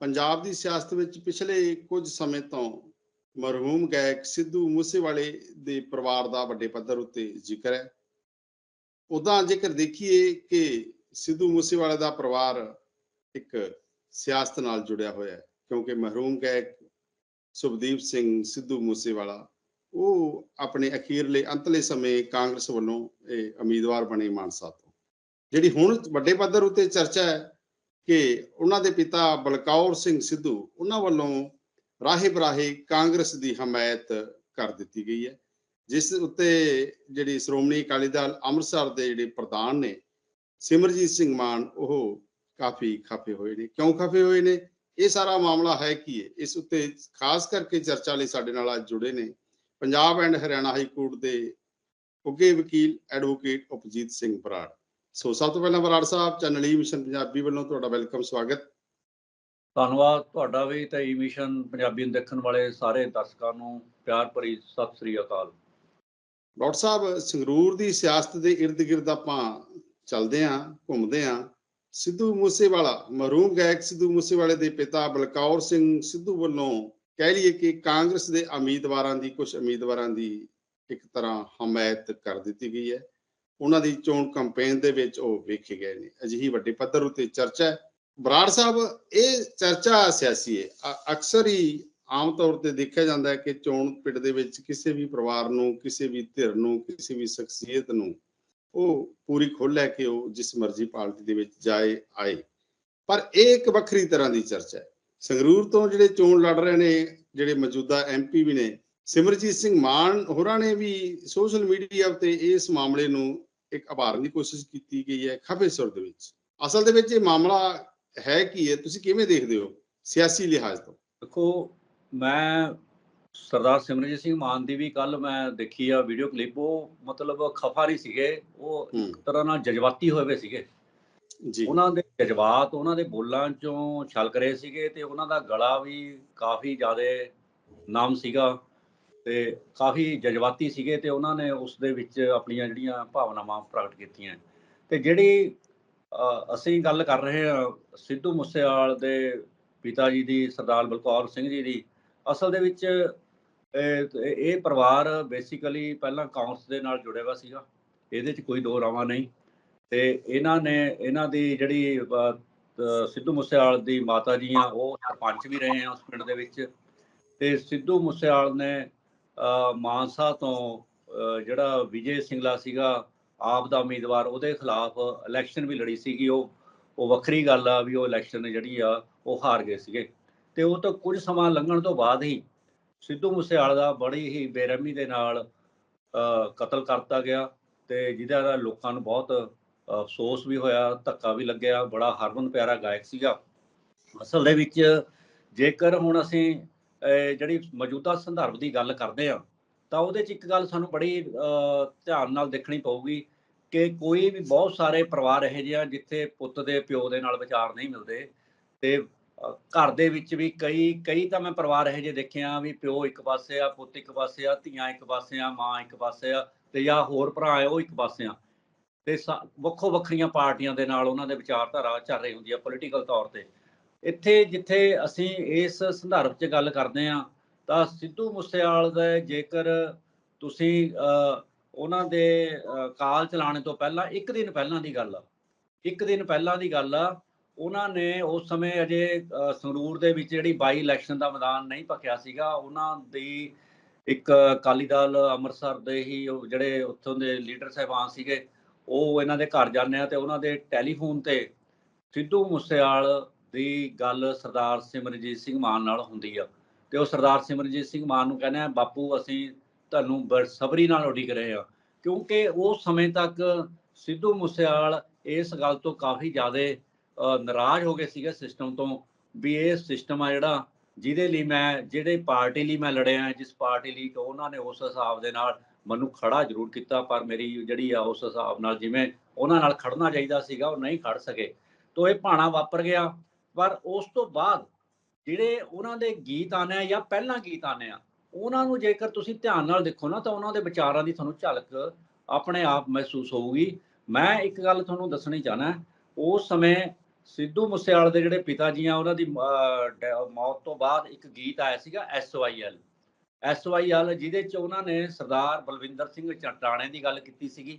ਪੰਜਾਬ ਦੀ ਸਿਆਸਤ ਵਿੱਚ ਪਿਛਲੇ ਕੁਝ ਸਮੇਂ ਤੋਂ ਮਰਹੂਮ ਗਾਇਕ ਸਿੱਧੂ ਮੂਸੇਵਾਲੇ ਦੇ ਪਰਿਵਾਰ ਦਾ ਵੱਡੇ ਪੱਧਰ ਉੱਤੇ ਜ਼ਿਕਰ ਹੈ। ਉਦਾਂ ਜੇਕਰ ਦੇਖੀਏ ਕਿ ਸਿੱਧੂ ਮੂਸੇਵਾਲੇ ਦਾ ਪਰਿਵਾਰ ਇੱਕ ਸਿਆਸਤ ਨਾਲ ਜੁੜਿਆ ਹੋਇਆ ਹੈ, ਕਿਉਂਕਿ ਮਰਹੂਮ ਗਾਇਕ ਸੁਭਦੀਪ ਸਿੰਘ ਸਿੱਧੂ ਮੂਸੇਵਾਲਾ, ਉਹ ਆਪਣੇ ਅਖੀਰਲੇ ਅੰਤਲੇ ਸਮੇਂ ਕਾਂਗਰਸ ਵੱਲੋਂ ਇਹ ਉਮੀਦਵਾਰ ਬਣੇ ਮਾਨਸਾ ਤੋਂ। ਜਿਹੜੀ ਹੁਣ ਵੱਡੇ ਪੱਧਰ ਉੱਤੇ ਚਰਚਾ ਹੈ ਕਿ ਉਹਨਾਂ ਦੇ ਪਿਤਾ ਬਲਕੌਰ ਸਿੰਘ ਸਿੱਧੂ, ਉਹਨਾਂ ਵੱਲੋਂ ਰਾਹੇ ਬਰਾਹੇ ਕਾਂਗਰਸ ਦੀ ਹਮਾਇਤ ਕਰ ਦਿੱਤੀ ਗਈ ਹੈ, ਜਿਸ ਉੱਤੇ ਜਿਹੜੀ ਸ਼੍ਰੋਮਣੀ ਅਕਾਲੀ ਦਲ ਅੰਮ੍ਰਿਤਸਰ ਦੇ ਜਿਹੜੇ ਪ੍ਰਧਾਨ ਨੇ, ਸਿਮਰਜੀਤ ਸਿੰਘ ਮਾਨ, ਉਹ ਕਾਫੀ ਖਫੇ ਹੋਏ ਨੇ। ਕਿਉਂ ਖਫੇ ਹੋਏ ਨੇ? ਇਹ ਸਾਰਾ ਮਾਮਲਾ ਹੈ ਕੀ ਹੈ? ਇਸ ਉੱਤੇ ਖਾਸ ਕਰਕੇ ਚਰਚਾ ਲਈ ਸਾਡੇ ਨਾਲ ਅੱਜ ਜੁੜੇ ਨੇ Punjab and Haryana high court ਦੇ ਉੱਗੇ ਵਕੀਲ ਐਡਵੋਕੇਟ ਉਪਜੀਤ ਸਿੰਘ ਬਰਾੜ। ਸੋ ਸਭ ਤੋਂ ਪਹਿਲਾਂ Brar Sahib channel E mission Punjabi ਵੱਲੋਂ ਤੁਹਾਡਾ ਵੈਲਕਮ ਸਵਾਗਤ। ਧੰਨਵਾਦ। ਤੁਹਾਡਾ ਵੀ ਤੇ ਈ ਮਿਸ਼ਨ ਪੰਜਾਬੀ ਨੂੰ ਦੇਖਣ ਵਾਲੇ ਸਾਰੇ ਦਰਸ਼ਕਾਂ ਨੂੰ ਪਿਆਰ ਭਰੀ ਸਤਿ ਸ੍ਰੀ ਅਕਾਲ। ਡਾਕਟਰ ਸਾਹਿਬ ਸੰਗਰੂਰ ਦੀ ਸਿਆਸਤ ਦੇ ਗਿਰਦ ਆਪਾਂ ਚੱਲਦੇ ਆਂ ਘੁੰਮਦੇ ਆਂ। ਸਿੱਧੂ ਮੂਸੇਵਾਲਾ ਮਰਹੂਮ ਗਾਇਕ ਸਿੱਧੂ ਮੂਸੇਵਾਲੇ ਦੇ ਪਿਤਾ ਬਲਕੌਰ ਸਿੰਘ ਸਿੱਧੂ ਵੱਲੋਂ ਕਹਿ ਲਈਏ ਕਿ ਕਾਂਗਰਸ ਦੇ ਉਮੀਦਵਾਰਾਂ ਦੀ ਕੁਝ ਉਮੀਦਵਾਰਾਂ ਦੀ ਇੱਕ ਤਰ੍ਹਾਂ ਹਮਾਇਤ ਕਰ ਦਿੱਤੀ ਗਈ ਹੈ। ਉਹਨਾਂ ਦੀ ਚੋਣ ਕੈਂਪੇਨ ਦੇ ਵਿੱਚ ਉਹ ਵੇਖੇ ਗਏ ਨੇ। ਅਜਿਹੀ ਵੱਡੇ ਪੱਧਰ ਉੱਤੇ ਚਰਚਾ ਹੈ। ਬਰਾੜ ਸਾਹਿਬ, ਇਹ ਚਰਚਾ ਸਿਆਸੀ ਹੈ। ਅਕਸਰ ਹੀ ਆਮ ਤੌਰ ਤੇ ਦੇਖਿਆ ਜਾਂਦਾ ਹੈ ਕਿ ਚੋਣ ਪਿੰਡ ਦੇ ਵਿੱਚ ਕਿਸੇ ਵੀ ਪਰਿਵਾਰ ਨੂੰ, ਕਿਸੇ ਵੀ ਧਿਰ ਨੂੰ, ਕਿਸੇ ਵੀ ਸ਼ਖਸੀਅਤ ਨੂੰ ਉਹ ਪੂਰੀ ਖੋਲ੍ਹ ਲੈ ਕੇ ਉਹ ਜਿਸ ਮਰਜ਼ੀ ਪਾਰਟੀ ਦੇ ਵਿੱਚ ਜਾਏ, ਆਏ। ਪਰ ਇਹ ਇੱਕ ਵੱਖਰੀ ਤਰ੍ਹਾਂ ਦੀ ਚਰਚਾ ਹੈ। ਸੰਗਰੂਰ ਤੋਂ ਜਿਹੜੇ ਚੋਣ ਲੜ ਰਹੇ ਨੇ, ਜਿਹੜੇ ਮੌਜੂਦਾ ਐਮਪੀ ਵੀ ਨੇ ਸਿਮਰਜੀਤ ਸਿੰਘ ਮਾਨ ਹੋਰਾਂ ਨੇ ਵੀ ਸੋਸ਼ਲ ਮੀਡੀਆ ਉੱਤੇ ਇਸ ਮਾਮਲੇ ਨੂੰ ਇੱਕ ਉਭਾਰਨ ਦੀ ਕੋਸ਼ਿਸ਼ ਕੀਤੀ ਗਈ ਹੈ ਖੱਬੇ ਸੁਰ ਦੇ ਵਿੱਚ। ਅਸਲ ਦੇ ਵਿੱਚ ਇਹ ਮਾਮਲਾ ਹੈ ਕੀ ਹੈ? ਤੁਸੀਂ ਕਿਵੇਂ ਦੇਖਦੇ ਹੋ ਸਿਆਸੀ ਲਿਹਾਜ਼ ਤੋਂ? ਦੇਖੋ ਮੈਂ ਸਰਦਾਰ ਸਿਮਰਜੀਤ ਸਿੰਘ ਮਾਨ ਦੀ ਵੀ ਕੱਲ ਮੈਂ ਦੇਖੀ ਆ ਵੀਡੀਓ ਕਲਿੱਪ ਉਹ ਮਤਲਬ ਖਫਾ ਨਹੀਂ ਸੀਗੇ ਉਹ ਇੱਕ ਤਰ੍ਹਾਂ ਨਾਲ ਜਜ਼ਬਾਤੀ ਹੋਏ ਹੋਏ ਸੀਗੇ। ਜੀ। ਉਹਨਾਂ ਦੇ ਜਜ਼ਬਾਤ ਉਹਨਾਂ ਦੇ ਬੋਲਾਂ ਚੋਂ ਛਲਕ ਰਹੇ ਸੀਗੇ ਤੇ ਉਹਨਾਂ ਦਾ ਗਲਾ ਵੀ ਕਾਫੀ ਜ਼ਿਆਦਾ ਨਾਮ ਸੀਗਾ। ਤੇ ਕਾਫੀ ਜਜ਼ਬਾਤੀ ਸੀਗੇ ਤੇ ਉਹਨਾਂ ਨੇ ਉਸ ਦੇ ਵਿੱਚ ਆਪਣੀਆਂ ਜਿਹੜੀਆਂ ਭਾਵਨਾਵਾਂ ਪ੍ਰਗਟ ਕੀਤੀਆਂ। ਤੇ ਜਿਹੜੀ ਅਸੀਂ ਗੱਲ ਕਰ ਰਹੇ ਹਾਂ ਸਿੱਧੂ ਮੂਸੇਵਾਲ ਦੇ ਪਿਤਾ ਜੀ ਦੀ, ਸਰਦਾਰ ਬਲਕੌਰ ਸਿੰਘ ਜੀ ਦੀ, ਅਸਲ ਦੇ ਵਿੱਚ ਇਹ ਪਰਿਵਾਰ ਬੇਸਿਕਲੀ ਪਹਿਲਾਂ ਕਾਂਗਰਸ ਦੇ ਨਾਲ ਜੁੜਿਆ ਹੋਇਆ ਸੀਗਾ। ਇਹਦੇ 'ਚ ਕੋਈ ਦੋ ਰਾਵਾਂ ਨਹੀਂ। ਤੇ ਇਹਨਾਂ ਨੇ, ਇਹਨਾਂ ਦੀ ਜਿਹੜੀ ਸਿੱਧੂ ਮੂਸੇਵਾਲ ਦੀ ਮਾਤਾ ਜੀ ਆ, ਉਹ ਸਰਪੰਚ ਵੀ ਰਹੇ ਆ ਉਸ ਪਿੰਡ ਦੇ ਵਿੱਚ। ਤੇ ਸਿੱਧੂ ਮੂਸੇਵਾਲ ਨੇ ਮਾਨਸਾ ਤੋਂ ਜਿਹੜਾ ਵਿਜੇ ਸਿੰਗਲਾ ਸੀਗਾ, ਆਪ ਦਾ ਉਮੀਦਵਾਰ, ਉਹਦੇ ਖਿਲਾਫ ਇਲੈਕਸ਼ਨ ਵੀ ਲੜੀ ਸੀਗੀ। ਉਹ ਉਹ ਵੱਖਰੀ ਗੱਲ ਆ ਵੀ ਉਹ ਇਲੈਕਸ਼ਨ ਜਿਹੜੀ ਆ, ਉਹ ਹਾਰ ਗਏ ਸੀਗੇ। ਤੇ ਉਹ ਤੋਂ ਕੁਝ ਸਮਾਂ ਲੰਘਣ ਤੋਂ ਬਾਅਦ ਹੀ ਸਿੱਧੂ ਮੂਸੇਵਾਲ ਦਾ ਬੜੀ ਹੀ ਬੇਰਹਿਮੀ ਦੇ ਨਾਲ ਕਤਲ ਕਰਤਾ ਗਿਆ ਤੇ ਜਿਹਦਾ ਨਾਲ ਲੋਕਾਂ ਨੂੰ ਬਹੁਤ ਅਫਸੋਸ ਵੀ ਹੋਇਆ, ਧੱਕਾ ਵੀ ਲੱਗਿਆ, ਬੜਾ ਹਰਮਨ ਪਿਆਰਾ ਗਾਇਕ ਸੀਗਾ। ਅਸਲ ਦੇ ਵਿੱਚ ਜੇਕਰ ਹੁਣ ਅਸੀਂ ਜਿਹੜੀ ਮੌਜੂਦਾ ਸੰਦਰਭ ਦੀ ਗੱਲ ਕਰਦੇ ਆ ਤਾਂ ਉਹਦੇ 'ਚ ਇੱਕ ਗੱਲ ਸਾਨੂੰ ਬੜੀ ਧਿਆਨ ਨਾਲ ਦੇਖਣੀ ਪਊਗੀ ਕਿ ਕੋਈ ਵੀ ਬਹੁਤ ਸਾਰੇ ਪਰਿਵਾਰ ਇਹੋ ਜਿਹੇ ਆ ਜਿੱਥੇ ਪੁੱਤ ਦੇ ਪਿਓ ਦੇ ਨਾਲ ਵਿਚਾਰ ਨਹੀਂ ਮਿਲਦੇ ਤੇ ਘਰ ਦੇ ਵਿੱਚ ਵੀ ਕਈ ਕਈ ਤਾਂ ਮੈਂ ਪਰਿਵਾਰ ਇਹੋ ਜਿਹੇ ਦੇਖੇ ਆ ਵੀ ਪਿਓ ਇੱਕ ਪਾਸੇ ਆ, ਪੁੱਤ ਇੱਕ ਪਾਸੇ ਆ, ਧੀਆਂ ਇੱਕ ਪਾਸੇ ਆ, ਮਾਂ ਇੱਕ ਪਾਸੇ ਆ ਤੇ ਜਾਂ ਹੋਰ ਭਰਾ ਆ ਉਹ ਇੱਕ ਪਾਸੇ ਆ। ਤੇ ਸਾ- ਵੱਖੋ ਵੱਖਰੀਆਂ ਪਾਰਟੀਆਂ ਦੇ ਨਾਲ ਉਹਨਾਂ ਦੇ ਵਿਚਾਰਧਾਰਾ ਚੱਲ ਰਹੀ ਹੁੰਦੀ ਆ ਪੋਲੀਟੀਕਲ ਤੌਰ ਤੇ। ਇੱਥੇ ਜਿੱਥੇ ਅਸੀਂ ਇਸ ਸੰਦਰਭ 'ਚ ਗੱਲ ਕਰਦੇ ਆ ਤਾਂ ਸਿੱਧੂ ਮੂਸੇਵਾਲ ਦਾ ਜੇਕਰ ਤੁਸੀਂ ਉਹਨਾਂ ਦੇ ਕਾਲ ਚਲਾਣੇ ਤੋਂ ਪਹਿਲਾਂ, ਇੱਕ ਦਿਨ ਪਹਿਲਾਂ ਦੀ ਗੱਲ ਆ, ਇੱਕ ਦਿਨ ਪਹਿਲਾਂ ਦੀ ਗੱਲ ਆ, ਉਹਨਾਂ ਨੇ ਉਸ ਸਮੇਂ ਅਜੇ ਸੰਗਰੂਰ ਦੇ ਵਿੱਚ ਜਿਹੜੀ ਬਾਈ ਇਲੈਕਸ਼ਨ ਦਾ ਮੈਦਾਨ ਨਹੀਂ ਪੱਕਿਆ ਸੀਗਾ, ਉਹਨਾਂ ਦੀ ਇੱਕ ਅਕਾਲੀ ਦਲ ਅੰਮ੍ਰਿਤਸਰ ਦੇ ਹੀ ਜਿਹੜੇ ਉੱਥੋਂ ਦੇ ਲੀਡਰ ਸਾਹਿਬਾਨ ਸੀਗੇ, ਉਹ ਇਹਨਾਂ ਦੇ ਘਰ ਜਾਂਦੇ ਆ ਤੇ ਉਹਨਾਂ ਦੇ ਟੈਲੀਫੋਨ ਤੇ ਸਿੱਧੂ ਮੂਸੇਵਾਲ ਦੀ ਗੱਲ ਸਰਦਾਰ ਸਿਮਰਜੀਤ ਸਿੰਘ ਮਾਨ ਨਾਲ ਹੁੰਦੀ ਆ। ਤੇ ਉਹ ਸਰਦਾਰ ਸਿਮਰਜੀਤ ਸਿੰਘ ਮਾਨ ਨੂੰ ਕਹਿੰਦੇ ਆ, ਬਾਪੂ, ਅਸੀਂ ਤੁਹਾਨੂੰ ਬਰਸਬਰੀ ਨਾਲ ਉਡੀਕ ਰਹੇ ਆ। ਕਿਉਂਕਿ ਉਸ ਸਮੇਂ ਤੱਕ ਸਿੱਧੂ ਮੂਸੇਵਾਲ ਇਸ ਗੱਲ ਤੋਂ ਕਾਫੀ ਜ਼ਿਆਦਾ ਨਾਰਾਜ਼ ਹੋ ਗਏ ਸੀਗੇ ਸਿਸਟਮ ਤੋਂ ਵੀ ਇਹ ਸਿਸਟਮ ਆ ਜਿਹੜਾ, ਜਿਹਦੇ ਲਈ ਮੈਂ, ਜਿਹੜੇ ਪਾਰਟੀ ਲਈ ਮੈਂ ਲੜਿਆ, ਜਿਸ ਪਾਰਟੀ ਲਈ ਉਹਨਾਂ ਨੇ ਉਸ ਹਿਸਾਬ ਦੇ ਨਾਲ ਮੈਨੂੰ ਖੜਾ ਜ਼ਰੂਰ ਕੀਤਾ, ਪਰ ਮੇਰੀ ਜਿਹੜੀ ਆ ਉਸ ਹਿਸਾਬ ਨਾਲ ਜਿਵੇਂ ਉਹਨਾਂ ਨਾਲ ਖੜਨਾ ਚਾਹੀਦਾ ਸੀਗਾ, ਉਹ ਨਹੀਂ ਖੜ ਸਕੇ। ਤੋ ਇਹ ਭਾਣਾ ਵਾਪਰ ਗਿਆ। ਪਰ ਉਸ ਤੋਂ ਬਾਅਦ ਜਿਹੜੇ ਉਹਨਾਂ ਦੇ ਗੀਤ ਆਨੇ ਆ ਜਾਂ ਪਹਿਲਾਂ ਗੀਤ ਆਨੇ ਆ ਉਹਨਾਂ ਨੂੰ ਜੇਕਰ ਤੁਸੀਂ ਧਿਆਨ ਨਾਲ ਦੇਖੋ ਨਾ ਤਾਂ ਉਹਨਾਂ ਦੇ ਵਿਚਾਰਾਂ ਦੀ ਤੁਹਾਨੂੰ ਝਲਕ ਆਪਣੇ ਆਪ ਮਹਿਸੂਸ ਹੋਊਗੀ। ਮੈਂ ਇੱਕ ਗੱਲ ਤੁਹਾਨੂੰ ਦੱਸਣੀ ਚਾਹਨਾ ਉਸ ਸਮੇਂ ਸਿੱਧੂ ਮੂਸੇਵਾਲੇ ਦੇ ਜਿਹੜੇ ਪਿਤਾ ਜੀ ਆ ਉਹਨਾਂ ਦੀ ਅਹ, ਡੈ- ਮੌਤ ਤੋਂ ਬਾਅਦ ਇੱਕ ਗੀਤ ਆਇਆ ਸੀਗਾ ਐਸਵਾਈਐਲ ਐਸਵਾਈਐਲ ਜਿਹਦੇ ਚ ਉਹਨਾਂ ਨੇ ਸਰਦਾਰ ਬਲਵਿੰਦਰ ਸਿੰਘ ਚਟਾਣੇ ਦੀ ਗੱਲ ਕੀਤੀ ਸੀਗੀ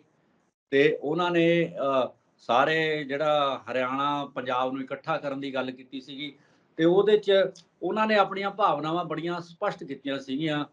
ਤੇ ਉਹਨਾਂ ਨੇ ਅਹ, ਸਾਰੇ ਜਿਹੜਾ ਹਰਿਆਣਾ, ਪੰਜਾਬ ਨੂੰ ਇਕੱਠਾ ਕਰਨ ਦੀ ਗੱਲ ਕੀਤੀ ਸੀਗੀ ਤੇ ਉਹਦੇ ਚ ਉਹਨਾਂ ਨੇ ਆਪਣੀਆਂ ਭਾਵਨਾਵਾਂ ਬੜੀਆਂ ਸਪਸ਼ਟ ਕੀਤੀਆਂ ਸੀਗੀਆਂ।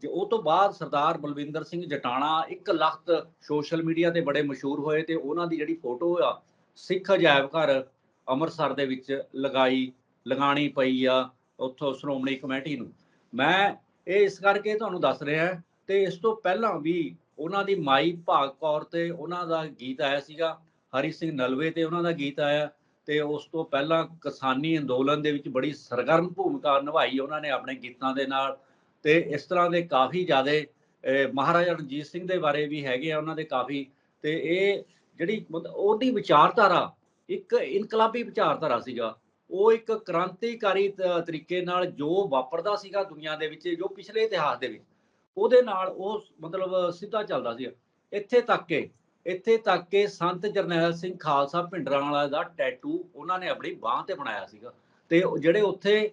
ਜੇ ਉਹ ਤੋਂ ਬਾਅਦ ਸਰਦਾਰ ਬਲਵਿੰਦਰ ਸਿੰਘ ਜਟਾਣਾ ਇੱਕ ਲਖਤ ਸੋਸ਼ਲ ਮੀਡੀਆ ਤੇ ਬੜੇ ਮਸ਼ਹੂਰ ਹੋਏ ਤੇ ਉਹਨਾਂ ਦੀ ਜਿਹੜੀ ਫੋਟੋ ਆ, ਸਿੱਖ ਅਜਾਇਬ ਘਰ ਅੰਮ੍ਰਿਤਸਰ ਦੇ ਵਿੱਚ ਲਗਾਈ, ਲਗਾਣੀ ਪਈ ਆ ਉੱਥੋਂ ਸ਼੍ਰੋਮਣੀ ਕਮੇਟੀ ਨੂੰ। ਮੈਂ ਇਹ ਇਸ ਕਰਕੇ ਤੁਹਾਨੂੰ ਦੱਸ ਰਿਹਾ ਤੇ ਇਸ ਤੋਂ ਪਹਿਲਾਂ ਵੀ ਉਹਨਾਂ ਦੀ ਮਾਈ ਭਾਗ ਕੌਰ ਤੇ ਉਹਨਾਂ ਦਾ ਗੀਤ ਆਇਆ ਸੀਗਾ, ਹਰੀ ਸਿੰਘ ਨਲਵੇ ਤੇ ਉਹਨਾਂ ਦਾ ਗੀਤ ਆਇਆ ਤੇ ਉਸ ਤੋਂ ਪਹਿਲਾਂ ਕਿਸਾਨੀ ਅੰਦੋਲਨ ਦੇ ਵਿੱਚ ਬੜੀ ਸਰਗਰਮ ਭੂਮਿਕਾ ਨਿਭਾਈ ਉਹਨਾਂ ਨੇ ਆਪਣੇ ਗੀਤਾਂ ਦੇ ਨਾਲ ਤੇ ਇਸ ਤਰ੍ਹਾਂ ਦੇ ਕਾਫੀ ਜ਼ਿਆਦੇ ਮਹਾਰਾਜਾ ਰਣਜੀਤ ਸਿੰਘ ਦੇ ਬਾਰੇ ਵੀ ਹੈਗੇ ਆ ਉਹਨਾਂ ਦੇ ਕਾਫੀ ਤੇ ਇਹ ਜਿਹੜੀ ਉਹਦੀ ਵਿਚਾਰਧਾਰਾ ਇੱਕ ਇਨਕਲਾਬੀ ਵਿਚਾਰਧਾਰਾ ਸੀਗਾ, ਉਹ ਇੱਕ ਕ੍ਰਾਂਤੀਕਾਰੀ ਤਰੀਕੇ ਨਾਲ ਜੋ ਵਾਪਰਦਾ ਸੀਗਾ ਦੁਨੀਆ ਦੇ ਵਿੱਚ, ਜੋ ਪਿਛਲੇ ਇਤਿਹਾਸ ਦੇ ਵਿੱਚ ਉਹਦੇ ਨਾਲ ਉਹ ਮਤਲਬ ਸਿੱਧਾ ਚੱਲਦਾ ਸੀ। ਇੱਥੇ ਤੱਕ ਕਿ, ਇੱਥੇ ਤੱਕ ਕਿ ਸੰਤ ਜਰਨੈਲ ਸਿੰਘ ਖਾਲਸਾ ਭਿੰਡਰਾਂ ਭਿੰਡਰਾਂਵਾਲਾ ਦਾ ਟੈਟੂ ਉਹਨਾਂ ਨੇ ਆਪਣੀ ਬਾਹ ਤੇ ਬਣਾਇਆ ਸੀਗਾ। ਤੇ ਜਿਹੜੇ ਉੱਥੇ,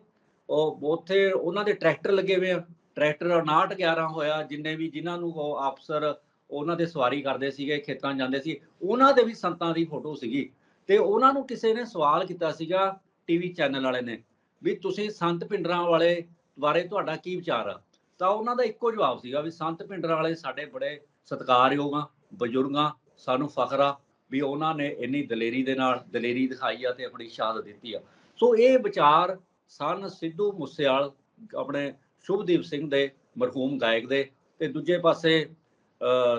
ਉਹ ਉੱਥੇ ਉਹਨਾਂ ਦੇ ਟਰੈਕਟਰ ਲੱਗੇ ਹੋਏ ਆ। ਟਰੈਕਟਰ 59 11 ਹੋਇਆ, ਜਿੰਨੇ ਵੀ ਜਿਨ੍ਹਾਂ ਨੂੰ ਉਹ ਅਫਸਰ ਉਹਨਾਂ ਦੇ ਸਵਾਰੀ ਕਰਦੇ ਸੀਗੇ, ਖੇਤਾਂ ਜਾਂਦੇ ਸੀ, ਉਹਨਾਂ ਦੇ ਵੀ ਸੰਤਾਂ ਦੀ ਫੋਟੋ ਸੀਗੀ। ਤੇ ਉਹਨਾਂ ਨੂੰ ਕਿਸੇ ਨੇ ਸਵਾਲ ਕੀਤਾ ਸੀਗਾ ਟੀਵੀ ਚੈਨਲ ਵਾਲੇ ਨੇ, ਵੀ ਤੁਸੀਂ ਸੰਤ ਭਿੰਡਰਾਂ ਵਾਲੇ ਬਾਰੇ ਤੁਹਾਡਾ ਕੀ ਵਿਚਾਰ ਆ? ਤਾਂ ਉਹਨਾਂ ਦਾ ਇੱਕੋ ਜਵਾਬ ਸੀਗਾ ਵੀ ਸੰਤ ਭਿੰਡਰਾਂ ਵਾਲੇ ਸਾਡੇ ਬੜੇ ਸਤਿਕਾਰਯੋਗ ਆ, ਬਜ਼ੁਰਗਾਂ ਸਾਨੂੰ ਫਖਰ ਆ ਵੀ ਉਹਨਾਂ ਨੇ ਇੰਨੀ ਦਲੇਰੀ ਦੇ ਨਾਲ ਦਲੇਰੀ ਦਿਖਾਈ ਆ ਤੇ ਆਪਣੀ ਸ਼ਹਾਦਤ ਦਿੱਤੀ ਆ। ਸੋ ਇਹ ਵਿਚਾਰ ਸਨ ਸਿੱਧੂ ਮੂਸੇਵਾਲ ਆਪਣੇ ਸ਼ੁਭਦੀਪ ਸਿੰਘ ਦੇ ਮਰਹੂਮ ਗਾਇਕ ਦੇ ਤੇ ਦੂਜੇ ਪਾਸੇ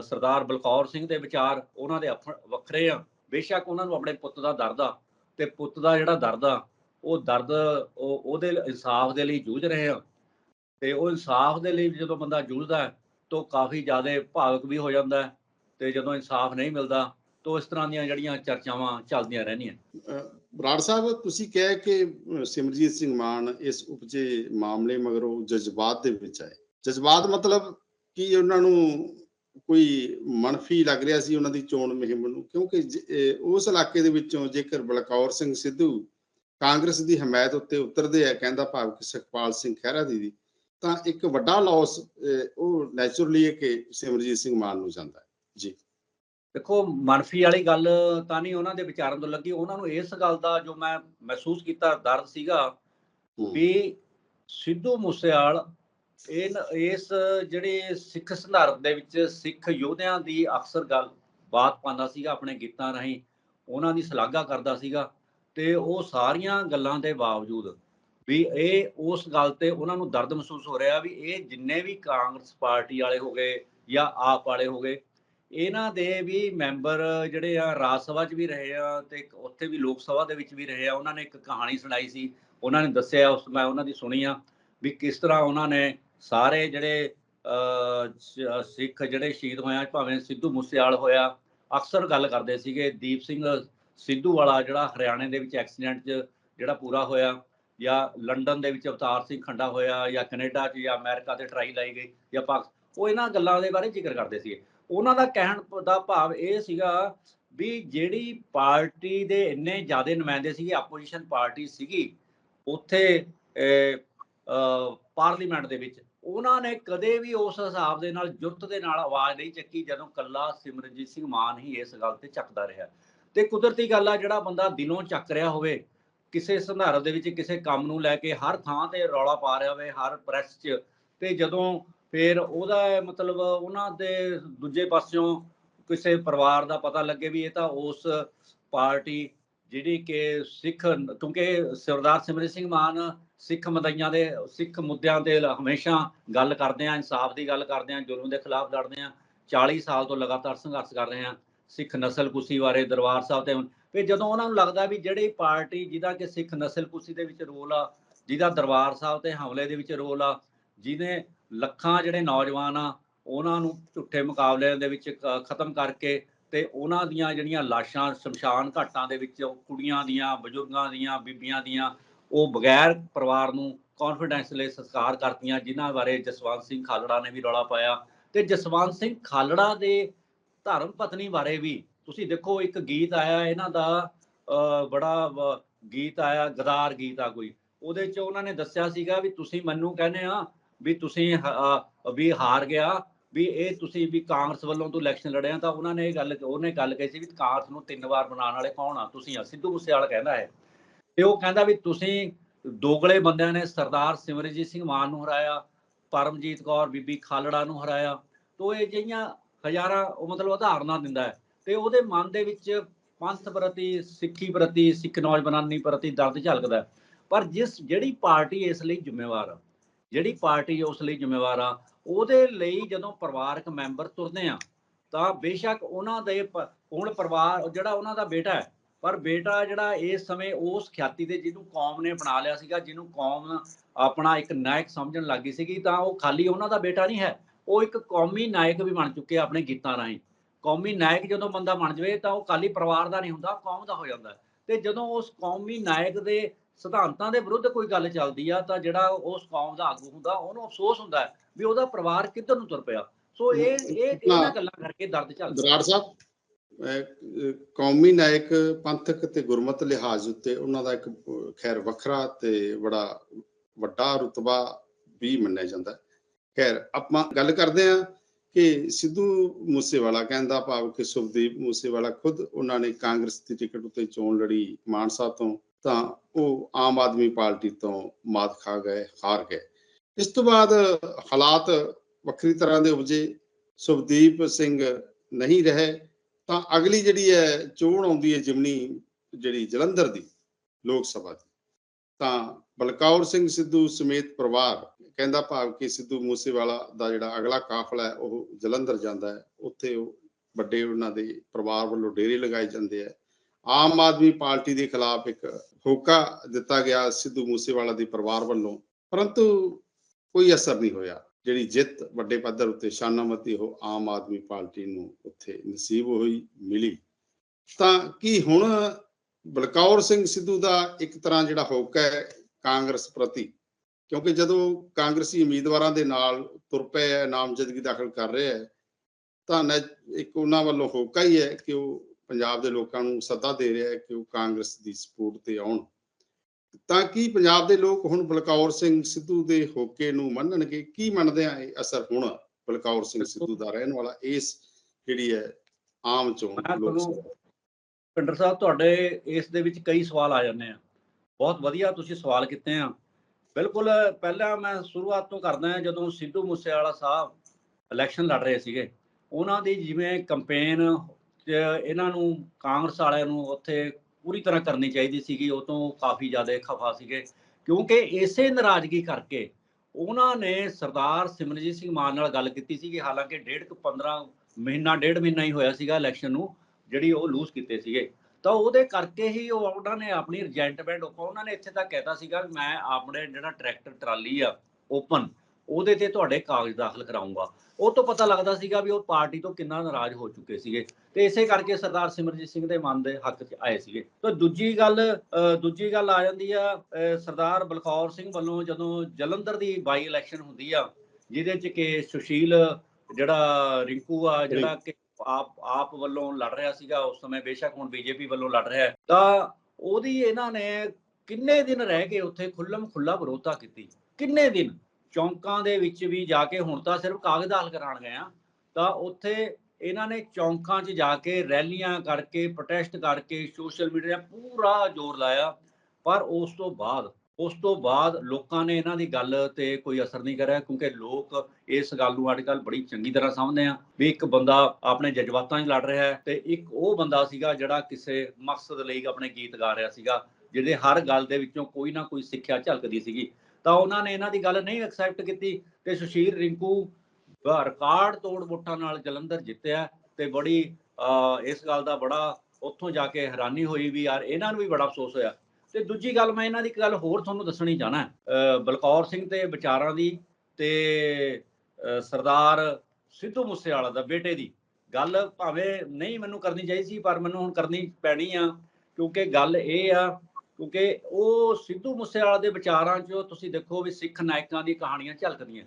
ਸਰਦਾਰ ਬਲਕੌਰ ਸਿੰਘ ਦੇ ਵਿਚਾਰ ਉਹਨਾਂ ਦੇ ਅਫ- ਵੱਖਰੇ ਆ। ਬੇਸ਼ੱਕ ਉਹਨਾਂ ਨੂੰ ਆਪਣੇ ਪੁੱਤ ਦਾ ਦਰਦ ਆ ਤੇ ਪੁੱਤ ਦਾ ਜਿਹੜਾ ਦਰਦ ਆ, ਉਹ ਦਰਦ, ਉਹ, ਉਹਦੇ ਇਨਸਾਫ ਦੇ ਲਈ ਜੂਝ ਰਹੇ ਆ। ਤੇ ਉਹ ਇਨਸਾਫ ਦੇ ਲਈ ਜਦੋਂ ਬੰਦਾ ਜੂਝਦਾ ਹੈ, ਤਾਂ ਕਾਫੀ ਜ਼ਿਆਦਾ ਭਾਵਕ ਵੀ ਹੋ ਜਾਂਦਾ ਹੈ ਤੇ ਜਦੋਂ ਇਨਸਾਫ ਨਹੀਂ ਮਿਲਦਾ, ਤਾਂ ਇਸ ਤਰ੍ਹਾਂ ਦੀਆਂ ਜਿਹੜੀਆਂ ਚਰਚਾਵਾਂ ਚੱਲਦੀਆਂ ਰਹਿੰਦੀਆਂ ਬਰਾੜ ਸਾਹਿਬ, ਤੁਸੀਂ ਕਿਹਾ ਕਿ ਸਿਮਰਜੀਤ ਸਿੰਘ ਮਾਨ ਇਸ ਉਪਜੇ ਮਾਮਲੇ ਮਗਰੋਂ ਜਜ਼ਬਾਤ ਦੇ ਵਿੱਚ ਆਏ। ਜਜ਼ਬਾਤ ਮਤਲਬ ਕਿ ਉਹਨਾਂ ਨੂੰ ਕੋਈ ਮਨਫੀ ਲੱਗ ਰਿਹਾ ਸੀ ਉਹਨਾਂ ਦੀ ਚੋਣ ਮੁਹਿੰਮ ਨੂੰ, ਕਿਉਂਕਿ ਉਸ ਇਲਾਕੇ ਦੇ ਵਿੱਚੋਂ ਜੇਕਰ ਬਲਕੌਰ ਸਿੰਘ ਸਿੱਧੂ ਕਾਂਗਰਸ ਦੀ ਹਮਾਇਤ ਉੱਤੇ ਉਤਰਦੇ ਆ, ਕਹਿੰਦਾ ਭਾਵ ਕਿ ਸੁਖਪਾਲ ਸਿੰਘ ਖਹਿਰਾ ਦੀ ਦੀ ਤਾਂ ਇੱਕ ਵੱਡਾ ਲਾਸ ਉਹ ਨੈਚੁਰਲੀ ਹੈ ਕਿ ਸਿਮਰਜੀਤ ਸਿੰਘ ਮਾਨ ਨੂੰ ਜਾਂਦਾ ਹੈ। ਜੀ। ਦੇਖੋ ਮਨਫੀ ਵਾਲੀ ਗੱਲ ਤਾਂ ਨਹੀਂ ਉਹਨਾਂ ਦੇ ਵਿਚਾਰਨ ਤੋਂ ਲੱਗੀ। ਉਹਨਾਂ ਨੂੰ ਇਸ ਗੱਲ ਦਾ ਜੋ ਮੈਂ ਮਹਿਸੂਸ ਕੀਤਾ ਦਰਦ ਸੀਗਾ। ਵੀ ਸਿੱਧੂ ਮੂਸੇਵਾਲ ਇਹ ਇਸ ਜਿਹੜੇ ਸਿੱਖ ਸੰਦਰਭ ਦੇ ਵਿੱਚ ਸਿੱਖ ਯੋਧਿਆਂ ਦੀ ਅਕਸਰ ਗੱਲ ਬਾਤ ਪਾਉਂਦਾ ਸੀਗਾ ਆਪਣੇ ਗੀਤਾਂ ਰਾਹੀਂ ਉਹਨਾਂ ਦੀ ਸ਼ਲਾਘਾ ਕਰਦਾ ਸੀਗਾ ਤੇ ਉਹ ਸਾਰੀਆਂ ਗੱਲਾਂ ਦੇ ਬਾਵਜੂਦ ਵੀ ਇਹ ਉਸ ਗੱਲ ਤੇ ਉਹਨਾਂ ਨੂੰ ਦਰਦ ਮਹਿਸੂਸ ਹੋ ਰਿਹਾ ਵੀ ਇਹ ਜਿੰਨੇ ਵੀ ਕਾਂਗਰਸ ਪਾਰਟੀ ਵਾਲੇ ਹੋ ਗਏ ਜਾਂ ਆਪ ਵਾਲੇ ਹੋ ਗਏ, ਇਹਨਾਂ ਦੇ ਵੀ ਮੈਂਬਰ ਜਿਹੜੇ ਆ ਰਾਜ ਸਭਾ 'ਚ ਵੀ ਰਹੇ ਆ ਤੇ ਉੱਥੇ ਵੀ ਲੋਕ ਸਭਾ ਦੇ ਵਿੱਚ ਵੀ ਰਹੇ ਆ, ਉਹਨਾਂ ਨੇ ਇੱਕ ਕਹਾਣੀ ਸੁਣਾਈ ਸੀ, ਉਹਨਾਂ ਨੇ ਦੱਸਿਆ ਉਸ ਮੈਂ ਉਹਨਾਂ ਦੀ ਸੁਣੀ ਆ ਵੀ ਕਿਸ ਤਰ੍ਹਾਂ ਉਹਨਾਂ ਨੇ ਸਾਰੇ ਜਿਹੜੇ ਸਿੱਖ ਜਿਹੜੇ ਸ਼ਹੀਦ ਹੋਇਆ ਭਾਵੇਂ ਸਿੱਧੂ ਮੂਸੇਵਾਲ ਹੋਇਆ, ਅਕਸਰ ਗੱਲ ਕਰਦੇ ਸੀਗੇ, ਦੀਪ ਸਿੰਘ ਸਿੱਧੂ ਵਾਲਾ ਜਿਹੜਾ ਹਰਿਆਣੇ ਦੇ ਵਿੱਚ ਐਕਸੀਡੈਂਟ 'ਚ ਜਿਹੜਾ ਪੂਰਾ ਹੋਇਆ ਜਾਂ ਲੰਡਨ ਦੇ ਵਿੱਚ ਅਵਤਾਰ ਸਿੰਘ ਖੰਡਾ ਹੋਇਆ ਜਾਂ ਕੈਨੇਡਾ 'ਚ ਜਾਂ ਅਮਰੀਕਾ ਤੇ ਟਰਾਈ ਲਾਈ ਗਈ ਜਾਂ ਪਾਕ, ਉਹ ਇਹਨਾਂ ਗੱਲਾਂ ਦੇ ਬਾਰੇ ਜ਼ਿਕਰ ਕਰਦੇ ਸੀ ਉਹਨਾਂ ਦਾ ਕਹਿਣ ਦਾ ਭਾਵ ਇਹ ਸੀਗਾ ਵੀ ਜਿਹੜੀ ਪਾਰਟੀ ਦੇ ਇੰਨੇ ਜ਼ਿਆਦਾ ਨੁਮਾਇੰਦੇ ਸੀਗੇ, ਆਪੋਜੀਸ਼ਨ ਪਾਰਟੀ ਸੀਗੀ, ਉੱਥੇ ਪਾਰਲੀਮੈਂਟ ਦੇ ਵਿੱਚ, ਉਹਨਾਂ ਨੇ ਕਦੇ ਵੀ ਉਸ ਹਿਸਾਬ ਦੇ ਨਾਲ ਜੁਰਤ ਦੇ ਨਾਲ ਆਵਾਜ਼ ਨਹੀਂ ਚੱਕੀ ਜਦੋਂ ਕੱਲਾ ਸਿਮਰਨਜੀਤ ਸਿੰਘ ਮਾਨ ਹੀ ਇਸ ਗੱਲ ਤੇ ਚੱਕਦਾ ਰਿਹਾ। ਤੇ ਕੁਦਰਤੀ ਗੱਲ ਆ, ਜਿਹੜਾ ਬੰਦਾ ਦਿਲੋਂ ਚੱਕ ਰਿਹਾ ਹੋਵੇ ਕਿਸੇ ਸੰਦਰਭ ਦੇ ਵਿੱਚ ਕਿਸੇ ਕੰਮ ਨੂੰ ਲੈ ਕੇ ਹਰ ਥਾਂ ਤੇ ਰੌਲਾ ਪਾ ਰਿਹਾ ਹੋਵੇ ਹਰ ਪ੍ਰੈਸ 'ਚ। ਤੇ ਜਦੋਂ ਫਿਰ ਉਹਦਾ ਮਤਲਬ ਉਹਨਾਂ ਦੇ ਦੂਜੇ ਪਾਸਿਓਂ ਕਿਸੇ ਪਰਿਵਾਰ ਦਾ ਪਤਾ ਲੱਗੇ ਵੀ ਇਹ ਤਾਂ ਉਸ ਪਾਰਟੀ ਜਿਹੜੀ ਕਿ ਸਿੱਖ ਕਿਉਂਕਿ ਸਰਦਾਰ ਸਿਮਰਨ ਸਿੰਘ ਮਾਨ ਸਿੱਖ ਮਦਈਆਂ ਦੇ, ਸਿੱਖ ਮੁੱਦਿਆਂ ਤੇ ਹਮੇਸ਼ਾ ਗੱਲ ਕਰਦੇ ਆ, ਇਨਸਾਫ ਦੀ ਗੱਲ ਕਰਦੇ ਆ, ਜ਼ੁਲਮ ਦੇ ਖਿਲਾਫ ਲੜਦੇ ਆ। 40 ਸਾਲ ਤੋਂ ਲਗਾਤਾਰ ਸੰਘਰਸ਼ ਕਰ ਰਹੇ ਆ ਸਿੱਖ ਨਸਲਕੁਸ਼ੀ ਬਾਰੇ ਦਰਬਾਰ ਸਾਹਿਬ ਤੇ ਫਿਰ ਜਦੋਂ ਉਹਨਾਂ ਨੂੰ ਲੱਗਦਾ ਵੀ ਜਿਹੜੀ ਪਾਰਟੀ ਜਿਹਦਾ ਕਿ ਸਿੱਖ ਨਸਲਕੁਸ਼ੀ ਦੇ ਵਿੱਚ ਰੋਲ ਆ, ਜਿਹਦਾ ਦਰਬਾਰ ਸਾਹਿਬ ਤੇ ਹਮਲੇ ਦੇ ਵਿੱਚ ਰੋਲ ਆ, ਜਿਹਨੇ ਲੱਖਾਂ ਜਿਹੜੇ ਨੌਜਵਾਨ ਆ, ਉਹਨਾਂ ਨੂੰ ਝੁੱਠੇ ਮੁਕਾਬਲਿਆਂ ਦੇ ਵਿੱਚ ਕ- ਖਤਮ ਕਰਕੇ ਤੇ ਉਹਨਾਂ ਦੀਆਂ ਜਿਹੜੀਆਂ ਲਾਸ਼ਾਂ, ਸ਼ਮਸ਼ਾਨ ਘਾਟਾਂ ਦੇ ਵਿੱਚ ਕੁੜੀਆਂ ਦੀਆਂ, ਬਜ਼ੁਰਗਾਂ ਦੀਆਂ, ਬੀਬੀਆਂ ਦੀਆਂ, ਉਹ ਬਗੈਰ ਪਰਿਵਾਰ ਨੂੰ ਕੌਨਫੀਡੈਂਸ ਲਈ ਸੰਸਕਾਰ ਕਰਤੀਆਂ ਜਿਨ੍ਹਾਂ ਬਾਰੇ ਜਸਵੰਤ ਸਿੰਘ ਖਾਲੜਾ ਨੇ ਵੀ ਰੌਲਾ ਪਾਇਆ। ਤੇ ਜਸਵੰਤ ਸਿੰਘ ਖਾਲੜਾ ਦੇ ਧਰਮ ਪਤਨੀ ਬਾਰੇ ਵੀ ਤੁਸੀਂ ਦੇਖੋ ਇੱਕ ਗੀਤ ਆਇਆ ਇਹਨਾਂ ਦਾ ਅਹ, ਬੜਾ ਗੀਤ ਆਇਆ ਗਦਾਰ ਗੀਤ ਆ ਕੋਈ। ਉਹਦੇ ਚ ਉਹਨਾਂ ਨੇ ਦੱਸਿਆ ਸੀਗਾ ਵੀ ਤੁਸੀਂ ਮੈਨੂੰ ਕਹਿੰਦੇ ਆ ਵੀ ਤੁਸੀਂ ਵੀ ਹਾਰ ਗਿਆ ਵੀ ਇਹ ਤੁਸੀਂ ਵੀ ਕਾਂਗਰਸ ਵੱਲੋਂ ਤੋਂ ਇਲੈਕਸ਼ਨ ਲੜਿਆ ਤਾਂ ਉਹਨਾਂ ਨੇ ਇਹ ਗੱਲ ਉਹਨੇ ਗੱਲ ਕਹੀ ਸੀ ਵੀ ਕਾਂਗਰਸ ਨੂੰ ਤਿੰਨ ਵਾਰ ਬਣਾਉਣ ਵਾਲੇ ਕੌਣ ਆ? ਤੁਸੀਂ ਆ ਸਿੱਧੂ ਮੂਸੇਵਾਲਾ ਕਹਿੰਦਾ ਹੈ। ਤੇ ਉਹ ਕਹਿੰਦਾ ਵੀ ਤੁਸੀਂ ਦੋਗਲੇ ਬੰਦਿਆਂ ਨੇ ਸਰਦਾਰ ਸਿਮਰਜੀਤ ਸਿੰਘ ਮਾਨ ਨੂੰ ਹਰਾਇਆ ਪਰਮਜੀਤ ਕੌਰ ਬੀਬੀ ਖਾਲੜਾ ਨੂੰ ਹਰਾਇਆ। ਤੋ ਇਹ ਜਿਹੀਆਂ ਹਜ਼ਾਰਾਂ ਉਹ ਮਤਲਬ ਉਦਾਹਰਨਾਂ ਦਿੰਦਾ ਹੈ। ਤੇ ਉਹਦੇ ਮਨ ਦੇ ਵਿੱਚ ਪੰਥ ਪ੍ਰਤੀ, ਸਿੱਖੀ ਪ੍ਰਤੀ, ਸਿੱਖ ਨੌਜਵਾਨੀ ਪ੍ਰਤੀ ਦਰਦ ਝਲਕਦਾ ਪਰ ਜਿਸ, ਜਿਹੜੀ ਪਾਰਟੀ ਇਸ ਲਈ ਜ਼ਿੰਮੇਵਾਰ ਆ, ਜਿਹੜੀ ਪਾਰਟੀ ਉਸ ਲਈ ਜ਼ਿੰਮੇਵਾਰ ਆ, ਉਹਦੇ ਲਈ ਜਦੋਂ ਪਰਿਵਾਰਕ ਮੈਂਬਰ ਤੁਰਦੇ ਆ, ਤਾਂ ਬੇਸ਼ੱਕ ਉਹਨਾਂ ਦੇ ਹੁਣ ਪਰਿਵਾਰ, ਜਿਹੜਾ ਉਹਨਾਂ ਦਾ ਬੇਟਾ ਹੈ, ਪਰ ਬੇਟਾ ਜਿਹੜਾ ਇਸ ਸਮੇਂ ਉਸ ਖਿਆਤੀ ਦੇ ਜਿਹਨੂੰ ਕੌਮ ਨੇ ਬਣਾ ਲਿਆ ਸੀਗਾ, ਜਿਹਨੂੰ ਕੌਮ ਆਪਣਾ ਇੱਕ ਨਾਇਕ ਸਮਝਣ ਲੱਗੀ ਸੀਗੀ, ਤਾਂ ਉਹ ਖਾਲੀ ਉਹਨਾਂ ਦਾ ਬੇਟਾ ਨਹੀਂ ਹੈ, ਉਹ ਇੱਕ ਕੌਮੀ ਨਾਇਕ ਵੀ ਬਣ ਚੁੱਕੇ ਆਪਣੇ ਗੀਤਾਂ ਰਾਹੀਂ। ਕੌਮੀ ਨਾਇਕ ਜਦੋਂ ਬੰਦਾ ਬਣ ਜਾਵੇ ਤਾਂ ਉਹ ਖਾਲੀ ਪਰਿਵਾਰ ਦਾ ਨਹੀਂ ਹੁੰਦਾ ਕੌਮ ਦਾ ਹੋ ਜਾਂਦਾ। ਤੇ ਜਦੋਂ ਉਸ ਕੌਮੀ ਨਾਇਕ ਦੇ ਸਿਧਾਂਤਾਂ ਦੇ ਵਿਰੁੱਧ ਕੋਈ ਗੱਲ ਚੱਲਦੀ ਆ ਤਾਂ ਜਿਹੜਾ ਉਸ ਕੌਮ ਦਾ ਆਗੂ ਹੁੰਦਾ ਉਹਨੂੰ ਅਫਸੋਸ ਹੁੰਦਾ ਵੀ ਉਹਦਾ ਪਰਿਵਾਰ ਕਿੱਧਰ ਨੂੰ ਤੁਰ ਪਿਆ ਸੋ ਇਹ ਇਹ ਇਹਨਾਂ ਗੱਲਾਂ ਕਰਕੇ ਦਰਦ ਚੱਲਦਾ ਬਰਾੜ ਸਾਹਿਬ ਕੌਮੀ ਨਾਇਕ ਪੰਥਕ ਤੇ ਗੁਰਮਤ ਲਿਹਾਜ਼ ਉੱਤੇ ਉਹਨਾਂ ਦਾ ਇੱਕ ਖੈਰ ਵੱਖਰਾ ਤੇ ਬੜਾ ਵੱਡਾ ਰੁਤਬਾ ਵੀ ਮੰਨਿਆ ਜਾਂਦਾ। ਖੈਰ ਆਪਾਂ ਗੱਲ ਕਰਦੇ ਹਾਂ ਕਿ ਸਿੱਧੂ ਮੂਸੇਵਾਲਾ, ਕਹਿੰਦਾ ਭਾਵ ਕਿ ਸੁਖਦੀਪ ਮੂਸੇਵਾਲਾ ਖੁਦ ਉਹਨਾਂ ਨੇ ਕਾਂਗਰਸ ਦੀ ਟਿਕਟ ਉੱਤੇ ਚੋਣ ਲੜੀ ਮਾਨਸਾ ਤੋਂ, ਤਾਂ ਉਹ ਆਮ ਆਦਮੀ ਪਾਰਟੀ ਤੋਂ ਮਾਤ ਖਾ ਗਏ, ਹਾਰ ਗਏ। ਇਸ ਤੋਂ ਬਾਅਦ ਹਾਲਾਤ ਵੱਖਰੀ ਤਰ੍ਹਾਂ ਦੇ ਉਪਜੇ, ਸੁਖਦੀਪ ਸਿੰਘ ਨਹੀਂ ਰਹੇ, ਤਾਂ ਅਗਲੀ ਜਿਹੜੀ ਹੈ ਚੋਣ ਆਉਂਦੀ ਹੈ ਜਿਮਨੀ, ਜਿਹੜੀ ਜਲੰਧਰ ਦੀ, ਲੋਕ ਸਭਾ ਦੀ, ਤਾਂ ਬਲਕੌਰ ਸਿੰਘ ਸਿੱਧੂ ਸਮੇਤ ਪਰਿਵਾਰ, ਕਹਿੰਦਾ ਭਾਵ ਕਿ ਸਿੱਧੂ ਮੂਸੇਵਾਲਾ ਦਾ ਜਿਹੜਾ ਅਗਲਾ ਕਾਫਲਾ ਹੈ, ਉਹ ਜਲੰਧਰ ਜਾਂਦਾ ਹੈ। ਉੱਥੇ ਉਹ ਵੱਡੇ ਉਹਨਾਂ ਦੇ ਪਰਿਵਾਰ ਵੱਲੋਂ ਡੇਰੇ ਲਗਾਏ ਜਾਂਦੇ ਆ ਆਮ ਆਦਮੀ ਪਾਰਟੀ ਦੇ ਖਿਲਾਫ ਇੱਕ ਹੋਕਾ ਦਿੱਤਾ ਗਿਆ ਸਿੱਧੂ ਮੂਸੇਵਾਲਾ ਦੇ ਪਰਿਵਾਰ ਵੱਲੋਂ, ਪਰੰਤੂ ਕੋਈ ਅਸਰ ਨਹੀਂ ਹੋਇਆ। ਜਿਹੜੀ ਜਿੱਤ ਵੱਡੇ ਪੱਧਰ ਉੱਤੇ ਸ਼ਾਨਾਮਤੀ ਉਹ ਆਮ ਆਦਮੀ ਪਾਰਟੀ ਨੂੰ ਉੱਥੇ ਨਸੀਬ ਹੋਈ, ਮਿਲੀ। ਤਾਂ ਕੀ ਹੁਣ ਬਲਕੌਰ ਸਿੰਘ ਸਿੱਧੂ ਦਾ ਇੱਕ ਤਰ੍ਹਾਂ ਜਿਹੜਾ ਹੋਕਾ ਹੈ ਕਾਂਗਰਸ ਪ੍ਰਤੀ ਕਿਉਂਕਿ ਜਦੋਂ ਕਾਂਗਰਸੀ ਉਮੀਦਵਾਰਾਂ ਦੇ ਨਾਲ ਤੁਰ ਪਏ ਹੈ ਨਾਮਜ਼ਦਗੀ ਦਾਖਲ ਕਰ ਰਹੇ ਹੈ ਤਾਂ ਇੱਕ ਉਹਨਾਂ ਵੱਲੋਂ ਹੋਕਾ ਹੀ ਹੈ ਕਿ ਉਹ ਪੰਜਾਬ ਦੇ ਲੋਕਾਂ ਨੂੰ ਸੱਦਾ ਦੇ ਰਿਹਾ ਹੈ ਕਿ ਉਹ ਕਾਂਗਰਸ ਦੀ ਸਪੋਰਟ ਤੇ ਆਉਣ। ਤਾਂ ਕੀ ਪੰਜਾਬ ਦੇ ਲੋਕ ਹੁਣ ਬਲਕੌਰ ਸਿੰਘ ਸਿੱਧੂ ਦੇ ਹੋਕੇ ਨੂੰ ਮੰਨਣਗੇ? ਕੀ ਮੰਨਦੇ ਆ ਇਹ ਅਸਰ ਹੁਣ ਬਲਕੌਰ ਸਿੰਘ ਸਿੱਧੂ ਦਾ ਰਹਿਣ ਵਾਲਾ ਇਸ ਜਿਹੜੀ ਹੈ ਆਮ ਚੋਣ ਲੋਕ ਪਿੰਡਰ ਸਾਹਿਬ ਤੁਹਾਡੇ ਇਸ ਦੇ ਵਿੱਚ ਕਈ ਸਵਾਲ ਆ ਜਾਂਦੇ ਆ। ਬਹੁਤ ਵਧੀਆ ਤੁਸੀਂ ਸਵਾਲ ਕੀਤੇ ਆ। ਬਿਲਕੁਲ ਪਹਿਲਾਂ ਮੈਂ ਸ਼ੁਰੂਆਤ ਤੋਂ ਕਰਦਾ ਹਾਂ, ਜਦੋਂ ਸਿੱਧੂ ਮੂਸੇਵਾਲਾ ਸਾਹਿਬ ਇਲੈਕਸ਼ਨ ਲੜ ਰਹੇ ਸੀਗੇ। ਉਹਨਾਂ ਦੀ ਜਿਵੇਂ ਕੰਪੇਨ ਇਹਨਾਂ ਨੂੰ ਕਾਂਗਰਸ ਵਾਲਿਆਂ ਨੂੰ ਉੱਥੇ ਪੂਰੀ ਤਰ੍ਹਾਂ ਕਰਨੀ ਚਾਹੀਦੀ ਸੀਗੀ, ਉਹ ਤੋਂ ਕਾਫੀ ਜ਼ਿਆਦਾ ਖਫਾ ਸੀਗੇ। ਕਿਉਂਕਿ ਇਸੇ ਨਾਰਾਜ਼ਗੀ ਕਰਕੇ ਉਹਨਾਂ ਨੇ ਸਰਦਾਰ ਸਿਮਰਜੀਤ ਸਿੰਘ ਮਾਨ ਨਾਲ ਗੱਲ ਕੀਤੀ ਸੀਗੀ। ਹਾਲਾਂਕਿ ਡੇਢ ਕੁ 15 ਮਹੀਨਾ, ਡੇਢ ਮਹੀਨਾ ਹੀ ਹੋਇਆ ਸੀਗਾ ਇਲੈਕਸ਼ਨ ਨੂੰ, ਜਿਹੜੀ ਉਹ ਲੂਜ਼ ਕੀਤੇ ਸੀਗੇ। ਤਾਂ ਉਹਦੇ ਕਰਕੇ ਹੀ ਉਹ ਉਹਨਾਂ ਨੇ ਆਪਣੀ ਰਿਜੈਂਟਮੈਂਟ ਉਹਨਾਂ ਨੇ ਇੱਥੇ ਤੱਕ ਕਹਿਤਾ ਸੀਗਾ ਵੀ ਮੈਂ ਆਪਣੇ ਜਿਹੜਾ ਟਰੈਕਟਰ ਟਰਾਲੀ ਆ ਓਪਨ ਉਹਦੇ ਤੇ ਤੁਹਾਡੇ ਕਾਗਜ਼ ਦਾਖਲ ਕਰਾਉਂਗਾ। ਉਹ ਤੋਂ ਪਤਾ ਲੱਗਦਾ ਸੀਗਾ ਵੀ ਉਹ ਪਾਰਟੀ ਤੋਂ ਕਿੰਨਾ ਨਾਰਾਜ਼ ਹੋ ਚੁੱਕੇ ਸੀਗੇ। ਤੇ ਇਸੇ ਕਰਕੇ ਸਰਦਾਰ ਸਿਮਰਜੀਤ ਸਿੰਘ ਦੇ ਮਨ ਦੇ ਹੱਕ 'ਚ ਆਏ ਸੀਗੇ। ਤਾਂ ਦੂਜੀ ਗੱਲ ਦੂਜੀ ਗੱਲ ਆ ਜਾਂਦੀ ਆ ਸਰਦਾਰ ਬਲਕੌਰ ਸਿੰਘ ਵੱਲੋਂ ਜਦੋਂ ਜਲੰਧਰ ਦੀ ਬਾਈ ਇਲੈਕਸ਼ਨ ਹੁੰਦੀ ਆ ਜਿਹਦੇ 'ਚ ਕਿ ਸੁਸ਼ੀਲ ਜਿਹੜਾ ਰਿੰਕੂ ਆ ਜਿਹੜਾ ਕਿ ਆਪ ਆਪ ਵੱਲੋਂ ਲੜ ਰਿਹਾ ਸੀਗਾ, ਉਸ ਸਮੇਂ ਬੇਸ਼ੱਕ ਹੁਣ ਬੀਜੇਪੀ ਵੱਲੋਂ ਲੜ ਰਿਹਾ ਤਾਂ ਉਹਦੀ ਇਹਨਾਂ ਨੇ ਕਿੰਨੇ ਦਿਨ ਰਹਿ ਕੇ ਉੱਥੇ ਖੁੱਲਮ ਖੁੱਲਾ ਵਿਰੋਧਤਾ ਕੀਤੀ? ਕਿੰਨੇ ਦਿਨ? ਚੌਂਕਾਂ ਦੇ ਵਿੱਚ ਵੀ ਜਾ ਕੇ ਹੁਣ ਤਾਂ ਸਿਰਫ ਕਾਗਜ਼ ਦਾਖਲ ਕਰਾਉਣ ਗਏ ਆ। ਤਾਂ ਉੱਥੇ ਇਹਨਾਂ ਨੇ ਚੌਂਕਾਂ 'ਚ ਜਾ ਕੇ ਰੈਲੀਆਂ ਕਰਕੇ, ਪ੍ਰੋਟੈਸਟ ਕਰਕੇ, ਸੋਸ਼ਲ ਮੀਡੀਆ ਪੂਰਾ ਜ਼ੋਰ ਲਾਇਆ। ਪਰ ਉਸ ਤੋਂ ਬਾਅਦ ਉਸ ਤੋਂ ਬਾਅਦ ਲੋਕਾਂ ਨੇ ਇਹਨਾਂ ਦੀ ਗੱਲ ਤੇ ਕੋਈ ਅਸਰ ਨਹੀਂ ਕਰਿਆ, ਕਿਉਂਕਿ ਲੋਕ ਇਸ ਗੱਲ ਨੂੰ ਅੱਜ ਕੱਲ੍ਹ ਬੜੀ ਚੰਗੀ ਤਰ੍ਹਾਂ ਸਮਝਦੇ ਆ ਵੀ ਇੱਕ ਬੰਦਾ ਆਪਣੇ ਜਜ਼ਬਾਤਾਂ 'ਚ ਲੜ ਰਿਹਾ ਹੈ ਤੇ ਇੱਕ ਉਹ ਬੰਦਾ ਸੀਗਾ ਜਿਹੜਾ ਕਿਸੇ ਮਕਸਦ ਲਈ ਆਪਣੇ ਗੀਤ ਗਾ ਰਿਹਾ ਸੀਗਾ, ਜਿਹਦੇ ਹਰ ਗੱਲ ਦੇ ਵਿੱਚੋਂ ਕੋਈ ਨਾ ਕੋਈ ਸਿੱਖਿਆ ਝਲਕਦੀ ਸੀਗੀ। ਤਾਂ ਉਹਨਾਂ ਨੇ ਇਹਨਾਂ ਦੀ ਗੱਲ ਨਹੀਂ ਐਕਸੈਪਟ ਕੀਤੀ ਤੇ ਸੁਸ਼ੀਲ ਰਿੰਕੂ ਰਿਕਾਰਡ ਤੋੜ ਵੋਟਾਂ ਨਾਲ ਜਲੰਧਰ ਜਿੱਤਿਆ ਤੇ ਬੜੀ ਇਸ ਗੱਲ ਦਾ ਬੜਾ ਉੱਥੋਂ ਜਾ ਕੇ ਹੈਰਾਨੀ ਹੋਈ ਵੀ ਯਾਰ ਇਹਨਾਂ ਨੂੰ ਵੀ ਬੜਾ ਅਫਸੋਸ ਹੋਇਆ। ਤੇ ਦੂਜੀ ਗੱਲ ਮੈਂ ਇਹਨਾਂ ਦੀ ਇੱਕ ਗੱਲ ਹੋਰ ਤੁਹਾਨੂੰ ਦੱਸਣੀ ਚਾਹਨਾ ਬਲਕੌਰ ਸਿੰਘ ਤੇ ਵਿਚਾਰਾਂ ਦੀ ਤੇ ਸਰਦਾਰ ਸਿੱਧੂ ਮੂਸੇਵਾਲਾ ਦਾ ਬੇਟੇ ਦੀ ਗੱਲ ਭਾਵੇਂ ਨਹੀਂ ਮੈਨੂੰ ਕਰਨੀ ਚਾਹੀਦੀ ਸੀ, ਪਰ ਮੈਨੂੰ ਹੁਣ ਕਰਨੀ ਪੈਣੀ ਆ, ਕਿਉਂਕਿ ਗੱਲ ਇਹ ਆ, ਕਿਉਂਕਿ ਉਹ ਸਿੱਧੂ ਮੂਸੇਵਾਲਾ ਦੇ ਵਿਚਾਰਾਂ 'ਚੋਂ ਤੁਸੀਂ ਦੇਖੋ ਵੀ ਸਿੱਖ ਨਾਇਕਾਂ ਦੀ ਕਹਾਣੀਆਂ ਝਲਕਦੀਆਂ।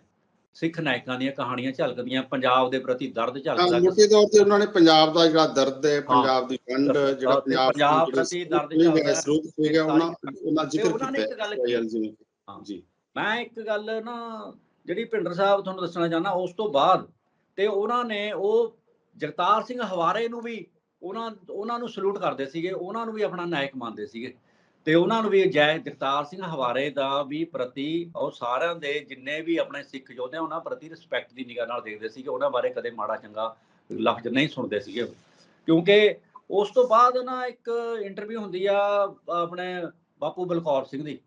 ਸਿੱਖ ਨਾਇਕਾਂ ਦੀਆਂ ਕਹਾਣੀਆਂ ਝਲਕਦੀਆਂ ਪੰਜਾਬ ਦੇ ਪ੍ਰਤੀ ਦਰਦ ਝਲਕਦਾ ਮੋਟੇ ਤੌਰ ਤੇ ਉਹਨਾਂ ਨੇ ਪੰਜਾਬ ਦਾ ਜਿਹੜਾ ਦਰਦ ਹੈ ਪੰਜਾਬ ਦੀ ਵੰਡ ਜਿਹੜਾ ਪੰਜਾਬ ਪੰਜਾਬ ਪ੍ਰਤੀ ਦਰਦ। ਸਰੋਤ ਖੋਏ ਗਿਆ ਉਹਨਾਂ ਉਹਨਾਂ ਜ਼ਿਕਰ ਕੀਤਾ। ਜੀ ਮੈਂ ਇੱਕ ਗੱਲ ਨਾ ਜਿਹੜੀ ਭਿੰਡਰ ਸਾਹਿਬ ਤੁਹਾਨੂੰ ਦੱਸਣਾ ਚਾਹੁੰਦਾ ਉਸ ਤੋਂ ਬਾਅਦ ਤੇ ਉਹਨਾਂ ਨੇ ਉਹ ਜਗਤਾਰ ਸਿੰਘ ਹਵਾਰੇ ਨੂੰ ਵੀ ਉਹਨਾਂ ਉਹਨਾਂ ਨੂੰ ਸਲੂਟ ਕਰਦੇ ਸੀਗੇ ਉਹਨਾਂ ਨੂੰ ਵੀ ਆਪਣਾ ਨਾਇਕ ਮੰਨਦੇ ਸੀਗੇ ਤੇ ਉਹਨਾਂ ਨੂੰ ਵੀ ਜੈ ਜਗਤਾਰ ਸਿੰਘ ਹਵਾਰੇ ਦਾ ਵੀ ਪ੍ਰਤੀ ਉਹ ਸਾਰਿਆਂ ਦੇ ਜਿੰਨੇ ਵੀ ਆਪਣੇ ਸਿੱਖ ਯੋਧੇ ਉਹਨਾਂ ਪ੍ਰਤੀ ਰਿਸਪੈਕਟ ਦੀ ਨਿਗਾਹ ਨਾਲ ਦੇਖਦੇ ਸੀਗੇ, ਉਹਨਾਂ ਬਾਰੇ ਕਦੇ ਮਾੜਾ ਚੰਗਾ ਲਫ਼ਜ਼ ਨਹੀਂ ਸੁਣਦੇ ਸੀਗੇ। ਕਿਉਂਕਿ ਉਸ ਤੋਂ ਬਾਅਦ ਨਾ ਇੱਕ ਇੰਟਰਵਿਊ ਹੁੰਦੀ ਆ, ਆਪਣੇ ਬਾਪੂ ਬਲਕੌਰ ਸਿੰਘ ਦੀ।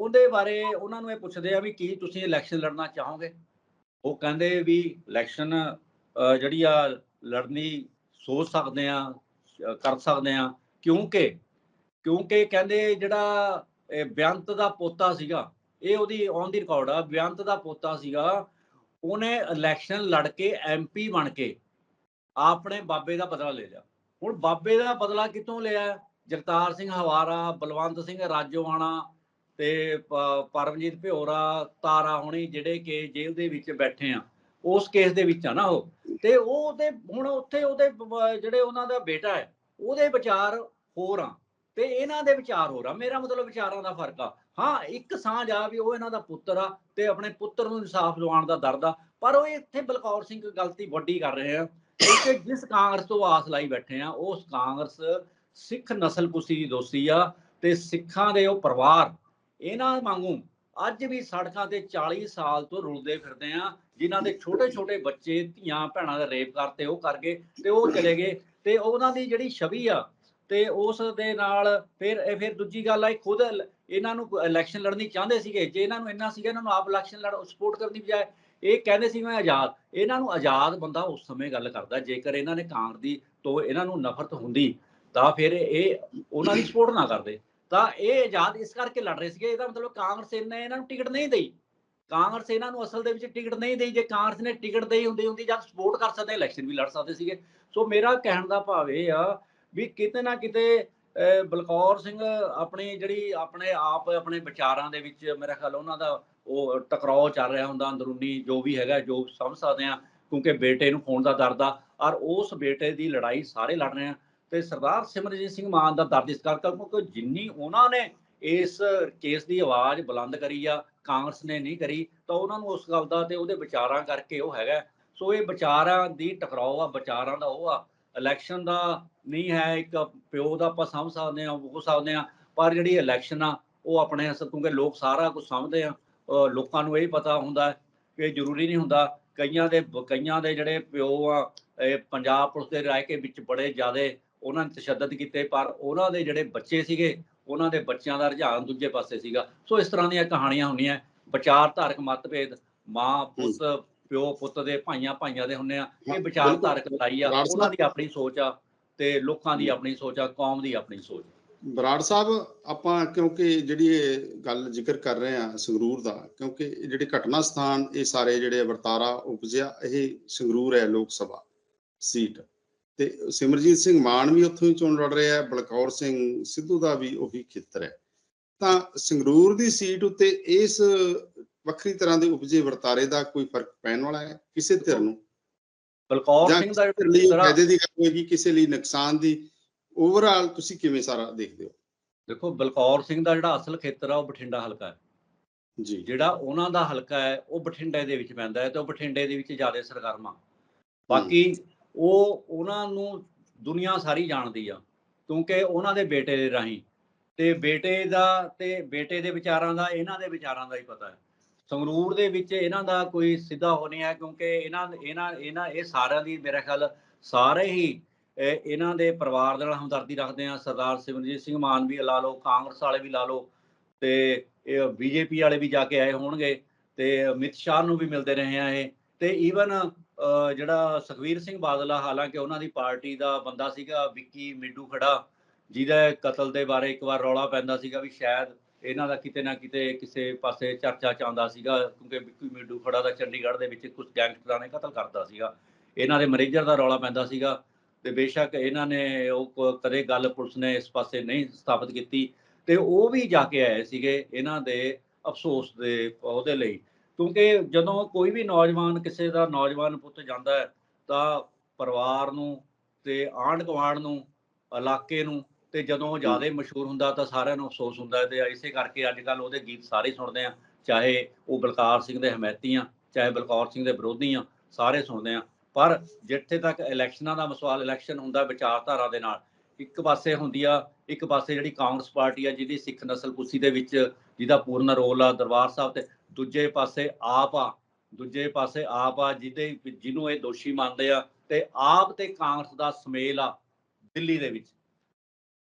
ਉਹਦੇ ਬਾਰੇ ਉਹਨਾਂ ਨੂੰ ਇਹ ਪੁੱਛਦੇ ਆ ਵੀ ਕੀ ਤੁਸੀਂ ਇਲੈਕਸ਼ਨ ਲੜਨਾ ਚਾਹੋਗੇ? ਉਹ ਕਹਿੰਦੇ ਵੀ ਇਲੈਕਸ਼ਨ ਜਿਹੜੀ ਆ ਲੜਨੀ ਸੋਚ ਸਕਦੇ ਆ ਕਰ ਸਕਦੇ ਆ, ਕਿਉਂਕਿ ਕਿਉਂਕਿ ਕਹਿੰਦੇ ਜਿਹੜਾ, ਇਹ ਬੇਅੰਤ ਦਾ ਪੋਤਾ ਸੀਗਾ, ਇਹ ਉਹਦੀ ਔਨ ਦੀ ਰਿਕਾਰਡ ਆ, ਬੇਅੰਤ ਦਾ ਪੋਤਾ ਸੀਗਾ, ਉਹਨੇ ਇਲੈਕਸ਼ਨ ਲੜ ਕੇ ਐਮਪੀ ਬਣ ਕੇ ਆਪਣੇ ਬਾਬੇ ਦਾ ਬਦਲਾ ਲੈ ਲਿਆ। ਹੁਣ ਬਾਬੇ ਦਾ ਬਦਲਾ ਕਿੱਥੋਂ ਲਿਆ? ਜਗਤਾਰ ਸਿੰਘ ਹਵਾਰਾ, ਬਲਵੰਤ ਸਿੰਘ ਰਾਜੋਆਣਾ ਤੇ ਪਰਮਜੀਤ ਭਿਓਰਾ, ਤਾਰਾ ਹੋਣੀ, ਜਿਹੜੇ ਕਿ ਜੇਲ੍ਹ ਦੇ ਵਿੱਚ ਬੈਠੇ ਆ। ਉਸ ਕੇਸ ਦੇ ਵਿੱਚ ਆ ਨਾ ਉਹ। ਤੇ ਉਹ ਉਹਦੇ ਹੁਣ ਉੱਥੇ ਉਹਦੇ ਜਿਹੜੇ ਉਹਨਾਂ ਦਾ ਬੇਟਾ ਹੈ, ਉਹਦੇ ਵਿਚਾਰ ਹੋਰ ਆ। ਤੇ ਇਹਨਾਂ ਦੇ ਵਿਚਾਰ ਹੋਰ ਆ, ਮੇਰਾ ਮਤਲਬ ਵਿਚਾਰਾਂ ਦਾ ਫ਼ਰਕ ਆ। ਹਾਂ, ਇੱਕ ਸਾਂਝ ਆ ਵੀ ਉਹ ਇਹਨਾਂ ਦਾ ਪੁੱਤਰ ਆ ਤੇ ਆਪਣੇ ਪੁੱਤਰ ਨੂੰ ਇਨਸਾਫ ਦਿਵਾਉਣ ਦਾ ਦਰਦ ਆ, ਪਰ ਉਹ ਇੱਥੇ ਬਲਕੌਰ ਸਿੰਘ ਗਲਤੀ ਵੱਡੀ ਕਰ ਰਹੇ ਆ ਕਿ ਜਿਸ ਕਾਂਗਰਸ ਤੋਂ ਆਸ ਲਾਈ ਬੈਠੇ ਆ, ਉਸ ਕਾਂਗਰਸ ਸਿੱਖ ਨਸਲ ਕੁਸ਼ੀ ਦੀ ਦੋਸੀ ਆ ਤੇ ਸਿੱਖਾਂ ਦੇ ਉਹ ਪਰਿਵਾਰ, ਇਹਨਾਂ ਵਾਂਗੂ ਅੱਜ ਵੀ ਸੜਕਾਂ ਤੇ 40 ਸਾਲ ਤੋਂ ਰੁਲਦੇ ਫਿਰਦੇ ਆ, ਜਿਨ੍ਹਾਂ ਦੇ ਛੋਟੇ ਛੋਟੇ ਬੱਚੇ, ਧੀਆਂ, ਭੈਣਾਂ ਦਾ ਰੇਪ ਕਰਤੇ, ਉਹ ਕਰ ਗਏ ਤੇ ਉਹ ਚਲੇ ਗਏ ਤੇ ਉਹਨਾਂ ਦੀ ਜਿਹੜੀ ਛਵੀ ਆ ਤੇ ਉਸ ਦੇ ਨਾਲ ਫਿਰ ਇਹ ਫਿਰ ਦੂਜੀ ਗੱਲ ਆਈ ਖੁਦ ਇਹਨਾਂ ਨੂੰ ਇਲੈਕਸ਼ਨ ਲੜਨੀ ਚਾਹੁੰਦੇ ਸੀਗੇ। ਜੇ ਇਹਨਾਂ ਨੂੰ ਇੰਨਾ ਸੀਗਾ, ਇਹਨਾਂ ਨੂੰ ਆਪ ਇਲੈਕਸ਼ਨ ਲੜ ਸਪੋਰਟ ਕਰਨ ਦੀ ਬਜਾਏ ਇਹ ਕਹਿੰਦੇ ਸੀ, ਮੈਂ ਆਜ਼ਾਦ। ਇਹਨਾਂ ਨੂੰ ਆਜ਼ਾਦ ਬੰਦਾ ਉਸ ਸਮੇਂ ਗੱਲ ਕਰਦਾ, ਜੇਕਰ ਇਹਨਾਂ ਨੇ ਕਾਂਗਰਸ ਦੀ ਤੋਂ ਇਹਨਾਂ ਨੂੰ ਨਫ਼ਰਤ ਹੁੰਦੀ, ਤਾਂ ਫਿਰ ਇਹ ਉਹਨਾਂ ਦੀ ਸਪੋਰਟ ਨਾ ਕਰਦੇ। ਤਾਂ ਇਹ ਆਜ਼ਾਦ ਇਸ ਕਰਕੇ ਲੜ ਰਹੇ ਸੀਗੇ, ਇਹਦਾ ਮਤਲਬ ਕਾਂਗਰਸ ਇਹਨੇ ਇਹਨਾਂ ਨੂੰ ਟਿਕਟ ਨਹੀਂ ਦੇਈ। ਕਾਂਗਰਸ ਇਹਨਾਂ ਨੂੰ ਅਸਲ ਦੇ ਵਿੱਚ ਟਿਕਟ ਨਹੀਂ ਦੇਈ, ਜੇ ਕਾਂਗਰਸ ਨੇ ਟਿਕਟ ਦੇਈ ਹੁੰਦੀ ਹੁੰਦੀ ਜਾਂ ਸਪੋਰਟ ਕਰ ਸਕਦੇ ਇਲੈਕਸ਼ਨ ਵੀ ਲੜ ਸਕਦੇ ਸੀਗੇ। ਸੋ ਮੇਰਾ ਕਹਿਣ ਦਾ ਭਾਵ ਇਹ ਆ ਵੀ ਕਿਤੇ ਨਾ ਕਿਤੇ ਬਲਕੌਰ ਸਿੰਘ ਆਪਣੀ ਜਿਹੜੀ ਆਪਣੇ ਆਪ, ਆਪਣੇ ਵਿਚਾਰਾਂ ਦੇ ਵਿੱਚ ਮੇਰਾ ਖਿਆਲ ਉਹਨਾਂ ਦਾ ਉਹ ਟਕਰਾਅ ਚੱਲ ਰਿਹਾ ਹੁੰਦਾ, ਅੰਦਰੂਨੀ ਜੋ ਵੀ ਹੈਗਾ, ਜੋ ਸਮਝ ਸਕਦੇ ਆ ਕਿਉਂਕਿ ਬੇਟੇ ਨੂੰ ਖੋਣ ਦਾ ਦਰਦ ਆ ਔਰ ਉਸ ਬੇਟੇ ਦੀ ਲੜਾਈ ਸਾਰੇ ਲੜ ਰਹੇ ਆ। ਤੇ ਸਰਦਾਰ ਸਿਮਰਜੀਤ ਸਿੰਘ ਮਾਨ ਦਾ ਦਰਦ ਇਸ ਕਰਕੇ ਕਿਉਂਕਿ ਜਿੰਨੀ ਉਹਨਾਂ ਨੇ ਇਸ ਕੇਸ ਦੀ ਆਵਾਜ਼ ਬੁਲੰਦ ਕਰੀ ਆ, ਕਾਂਗਰਸ ਨੇ ਨਹੀਂ ਕਰੀ, ਤਾਂ ਉਹਨਾਂ ਨੂੰ ਉਸ ਗੱਲ ਦਾ ਤੇ ਉਹਦੇ ਵਿਚਾਰਾਂ ਕਰਕੇ ਉਹ ਹੈਗਾ। ਸੋ ਇਹ ਵਿਚਾਰਾਂ ਦੀ ਟਕਰਾਓ ਆ, ਵਿਚਾਰਾਂ ਦਾ ਉਹ ਆ, ਇਲੈਕਸ਼ਨ ਦਾ ਨਹੀਂ ਹੈ ਇੱਕ ਪਿਓ ਦਾ ਆਪਾਂ ਸਮਝ ਸਕਦੇ ਆ ਉਹ ਸਕਦੇ ਆ ਪਰ ਜਿਹੜੀ ਇਲੈਕਸ਼ਨ ਆ ਉਹ ਆਪਣੇ ਅਸਲ ਕਿਉਂਕਿ ਲੋਕ ਸਾਰਾ ਕੁਝ ਸਮਝਦੇ ਆ ਲੋਕਾਂ ਨੂੰ ਇਹ ਪਤਾ ਹੁੰਦਾ ਕਿ ਜ਼ਰੂਰੀ ਨਹੀਂ ਹੁੰਦਾ ਕਈਆਂ ਦੇ ਕਈਆਂ ਦੇ ਜਿਹੜੇ ਪਿਓ ਆ ਇਹ ਪੰਜਾਬ ਪੁਲਿਸ ਦੇ ਰਾਇ ਕੇ ਵਿੱਚ ਬੜੇ ਜ਼ਿਆਦੇ ਉਹਨਾਂ ਨੇ ਤਸ਼ੱਦਦ ਕੀਤੇ ਪਰ ਉਹਨਾਂ ਦੇ ਜਿਹੜੇ ਬੱਚੇ ਸੀਗੇ ਉਹਨਾਂ ਦੇ ਬੱਚਿਆਂ ਦਾ ਰੁਝਾਨ ਦੂਜੇ ਪਾਸੇ ਸੀਗਾ। ਸੋ ਇਸ ਤਰ੍ਹਾਂ ਦੀਆਂ ਕਹਾਣੀਆਂ ਹੁੰਦੀਆਂ ਵਿਚਾਰ ਧਾਰਕ ਮਤਭੇਦ ਮਾਂ ਪੁੱਤ ਪਿਓ ਪੁੱਤ ਦੇ ਭਾਈਆਂ ਭਾਈਆਂ ਦੇ ਹੁੰਦੇ ਆ ਇਹ ਵਿਚਾਰ ਬਿਲਕੁਲ। ਧਾਰਕ ਲੜਾਈ ਆ ਉਹਨਾਂ ਦੀ ਆਪਣੀ ਸੋਚ ਆ। ਤੇ ਲੋਕਾਂ ਦੀ ਆਪਣੀ ਸੋਚ ਆ ਕੌਮ ਦੀ ਆਪਣੀ ਸੋਚ। ਬਰਾੜ ਸਾਹਿਬ ਆਪਾਂ ਕਿਉਂਕਿ ਜਿਹੜੀ ਇਹ ਗੱਲ ਜ਼ਿਕਰ ਕਰ ਰਹੇ ਆ ਸੰਗਰੂਰ ਦਾ ਕਿਉਂਕਿ ਜਿਹੜੇ ਘਟਨਾ ਸਥਾਨ ਇਹ ਸਾਰੇ ਜਿਹੜੇ ਵਰਤਾਰਾ ਉਪਜਿਆ ਇਹ ਸੰਗਰੂਰ ਹੈ ਲੋਕ ਸਭਾ ਸੀਟ। ਤੇ ਸਿਮਰਜੀਤ ਸਿੰਘ ਮਾਨ ਵੀ ਉੱਥੋਂ ਹੀ ਚੋਣ ਲੜ ਰਿਹਾ ਹੈ ਬਲਕੌਰ ਸਿੰਘ ਸਿੱਧੂ ਦਾ ਵੀ ਉਹੀ ਖੇਤਰ ਹੈ। ਤਾਂ ਸੰਗਰੂਰ ਦੀ ਸੀਟ ਉੱਤੇ ਇਸ ਵੱਖਰੀ ਤਰ੍ਹਾਂ ਦੇ ਉਪਜੇ ਵਰਤਾਰੇ ਦਾ ਕੋਈ ਫ਼ਰਕ ਪੈਣ ਵਾਲਾ ਹੈ? ਕਿਸੇ ਧਿਰ ਨੂੰ? ਬਲਕੌਰ ਸਿੰਘ ਦਾ ਲਈ ਫਾਇਦੇ ਦੀ ਗੱਲ ਹੋਏਗੀ ਕਿਸੇ ਲਈ ਨੁਕਸਾਨ ਦੀ ਓਵਰਆਲ ਤੁਸੀਂ ਕਿਵੇਂ ਸਾਰਾ ਦੇਖਦੇ ਹੋ? ਦੇਖੋ ਬਲਕੌਰ ਸਿੰਘ ਦਾ ਜਿਹੜਾ ਅਸਲ ਖੇਤਰ ਆ ਉਹ ਬਠਿੰਡਾ ਹਲਕਾ ਹੈ। ਜੀ। ਜਿਹੜਾ ਉਹਨਾਂ ਦਾ ਹਲਕਾ ਹੈ ਉਹ ਬਠਿੰਡੇ ਦੇ ਵਿੱਚ ਪੈਂਦਾ ਹੈ ਤੇ ਉਹ ਬਠਿੰਡੇ ਦੇ ਵਿੱਚ ਜ਼ਿਆਦਾ ਸਰਗਰਮਾ ਬਾਕੀ ਉਹ ਉਹਨਾਂ ਨੂੰ ਦੁਨੀਆ ਸਾਰੀ ਜਾਣਦੀ ਆ ਕਿਉਂਕਿ ਉਹਨਾਂ ਦੇ ਬੇਟੇ ਦੇ ਰਾਹੀਂ। ਤੇ ਬੇਟੇ ਦਾ ਤੇ ਬੇਟੇ ਦੇ ਵਿਚਾਰਾਂ ਦਾ ਇਹਨਾਂ ਦੇ ਵਿਚਾਰਾਂ ਦਾ ਹੀ ਪਤਾ ਹੈ। ਸੰਗਰੂਰ ਦੇ ਵਿੱਚ ਇਹਨਾਂ ਦਾ ਕੋਈ ਸਿੱਧਾ ਹੋ ਨਹੀਂ ਹੈ ਕਿਉਂਕਿ ਇਹਨਾਂ ਇਹਨਾਂ ਇਹਨਾਂ, ਇਹ ਸਾਰਿਆਂ ਦੀ ਮੇਰੇ ਖਿਆਲ ਸਾਰੇ ਹੀ ਇਹਨਾਂ ਦੇ ਪਰਿਵਾਰ ਦੇ ਨਾਲ ਹਮਦਰਦੀ ਰੱਖਦੇ ਆ। ਸਰਦਾਰ ਸਿਮਰਜੀਤ ਸਿੰਘ ਮਾਨ ਵੀ ਲਾ ਲਓ, ਕਾਂਗਰਸ ਵਾਲੇ ਵੀ ਲਾ ਲਓ ਤੇ ਇਹ ਬੀਜੇਪੀ ਵਾਲੇ ਵੀ ਜਾ ਕੇ ਆਏ ਹੋਣਗੇ ਤੇ ਅਮਿਤ ਸ਼ਾਹ ਨੂੰ ਵੀ ਮਿਲਦੇ ਰਹੇ ਆ ਇਹ। ਤੇ ਈਵਨ ਜਿਹੜਾ ਸੁਖਵੀਰ ਸਿੰਘ ਬਾਦਲ ਹਾਲਾਂਕਿ ਉਹਨਾਂ ਦੀ ਪਾਰਟੀ ਦਾ ਬੰਦਾ ਸੀਗਾ ਵਿੱਕੀ ਮਿੱਡੂ ਖੜਾ ਜਿਹਦਾ ਕਤਲ ਦੇ ਬਾਰੇ ਇੱਕ ਵਾਰ ਰੌਲਾ ਪੈਂਦਾ ਸੀਗਾ ਵੀ ਸ਼ਾਇਦ ਇਹਨਾਂ ਦਾ ਕਿਤੇ ਨਾ ਕਿਤੇ ਕਿਸੇ ਪਾਸੇ ਚਰਚਾ ਚ ਆਉਂਦਾ ਸੀਗਾ, ਕਿਉਂਕਿ ਵਿੱਕੀ ਮਿੰਡੂ ਖੜਾ ਦਾ ਚੰਡੀਗੜ੍ਹ ਦੇ ਵਿੱਚ ਕੁਝ ਗੈਂਗਸਟਰਾਂ ਨੇ ਕਤਲ ਕਰਦਾ ਸੀਗਾ। ਇਹਨਾਂ ਦੇ ਮੈਨੇਜਰ ਦਾ ਰੌਲਾ ਪੈਂਦਾ ਸੀਗਾ ਤੇ ਬੇਸ਼ੱਕ ਇਹਨਾਂ ਨੇ ਉਹ ਕ- ਕਦੇ ਗੱਲ ਪੁਲਿਸ ਨੇ ਇਸ ਪਾਸੇ ਨਹੀਂ ਸਥਾਪਿਤ ਕੀਤੀ ਤੇ ਉਹ ਵੀ ਜਾ ਕੇ ਆਏ ਸੀਗੇ ਇਹਨਾਂ ਦੇ ਅਫਸੋਸ ਦੇ ਉਹਦੇ ਲਈ। ਕਿਉਂਕਿ ਜਦੋਂ ਕੋਈ ਵੀ ਨੌਜਵਾਨ ਕਿਸੇ ਦਾ ਨੌਜਵਾਨ ਪੁੱਤ ਜਾਂਦਾ ਹੈ ਤਾਂ ਪਰਿਵਾਰ ਨੂੰ ਤੇ ਆਂਢ ਗੁਆਂਢ ਨੂੰ, ਇਲਾਕੇ ਨੂੰ ਤੇ ਜਦੋਂ ਉਹ ਜ਼ਿਆਦਾ ਮਸ਼ਹੂਰ ਹੁੰਦਾ ਤਾਂ ਸਾਰਿਆਂ ਨੂੰ ਅਫਸੋਸ ਹੁੰਦਾ ਤੇ ਇਸੇ ਕਰਕੇ ਅੱਜ ਕੱਲ ਉਹਦੇ ਗੀਤ ਸਾਰੇ ਸੁਣਦੇ ਆ ਚਾਹੇ ਉਹ ਬਲਕਾਰ ਸਿੰਘ ਦੇ ਹਮਾਇਤੀ ਆ ਚਾਹੇ ਬਲਕੌਰ ਸਿੰਘ ਦੇ ਵਿਰੋਧੀ ਆ ਸਾਰੇ ਸੁਣਦੇ ਆ ਪਰ ਜਿੱਥੇ ਤੱਕ ਇਲੈਕਸ਼ਨਾਂ ਦਾ ਸਵਾਲ ਇਲੈਕਸ਼ਨ ਹੁੰਦਾ ਵਿਚਾਰਧਾਰਾ ਦੇ ਨਾਲ ਇੱਕ ਪਾਸੇ ਹੁੰਦੀ ਆ ਇੱਕ ਪਾਸੇ ਜਿਹੜੀ ਕਾਂਗਰਸ ਪਾਰਟੀ ਆ ਜਿਹਦੀ ਸਿੱਖ ਨਸਲ ਕੁਸੀ ਦੇ ਵਿੱਚ ਜਿਹਦਾ ਪੂਰਨ ਰੋਲ ਆ ਦਰਬਾਰ ਸਾਹਿਬ ਤੇ ਦੂਜੇ ਪਾਸੇ ਆਪ ਆ ਦੂਜੇ ਪਾਸੇ ਆਪ ਆ ਜਿਹਦੇ ਜਿਹਨੂੰ ਇਹ ਦੋਸ਼ੀ ਮੰਨਦੇ ਆ ਤੇ ਆਪ ਤੇ ਕਾਂਗਰਸ ਦਾ ਸਮੇਲ ਆ ਦਿੱਲੀ ਦੇ ਵਿੱਚ।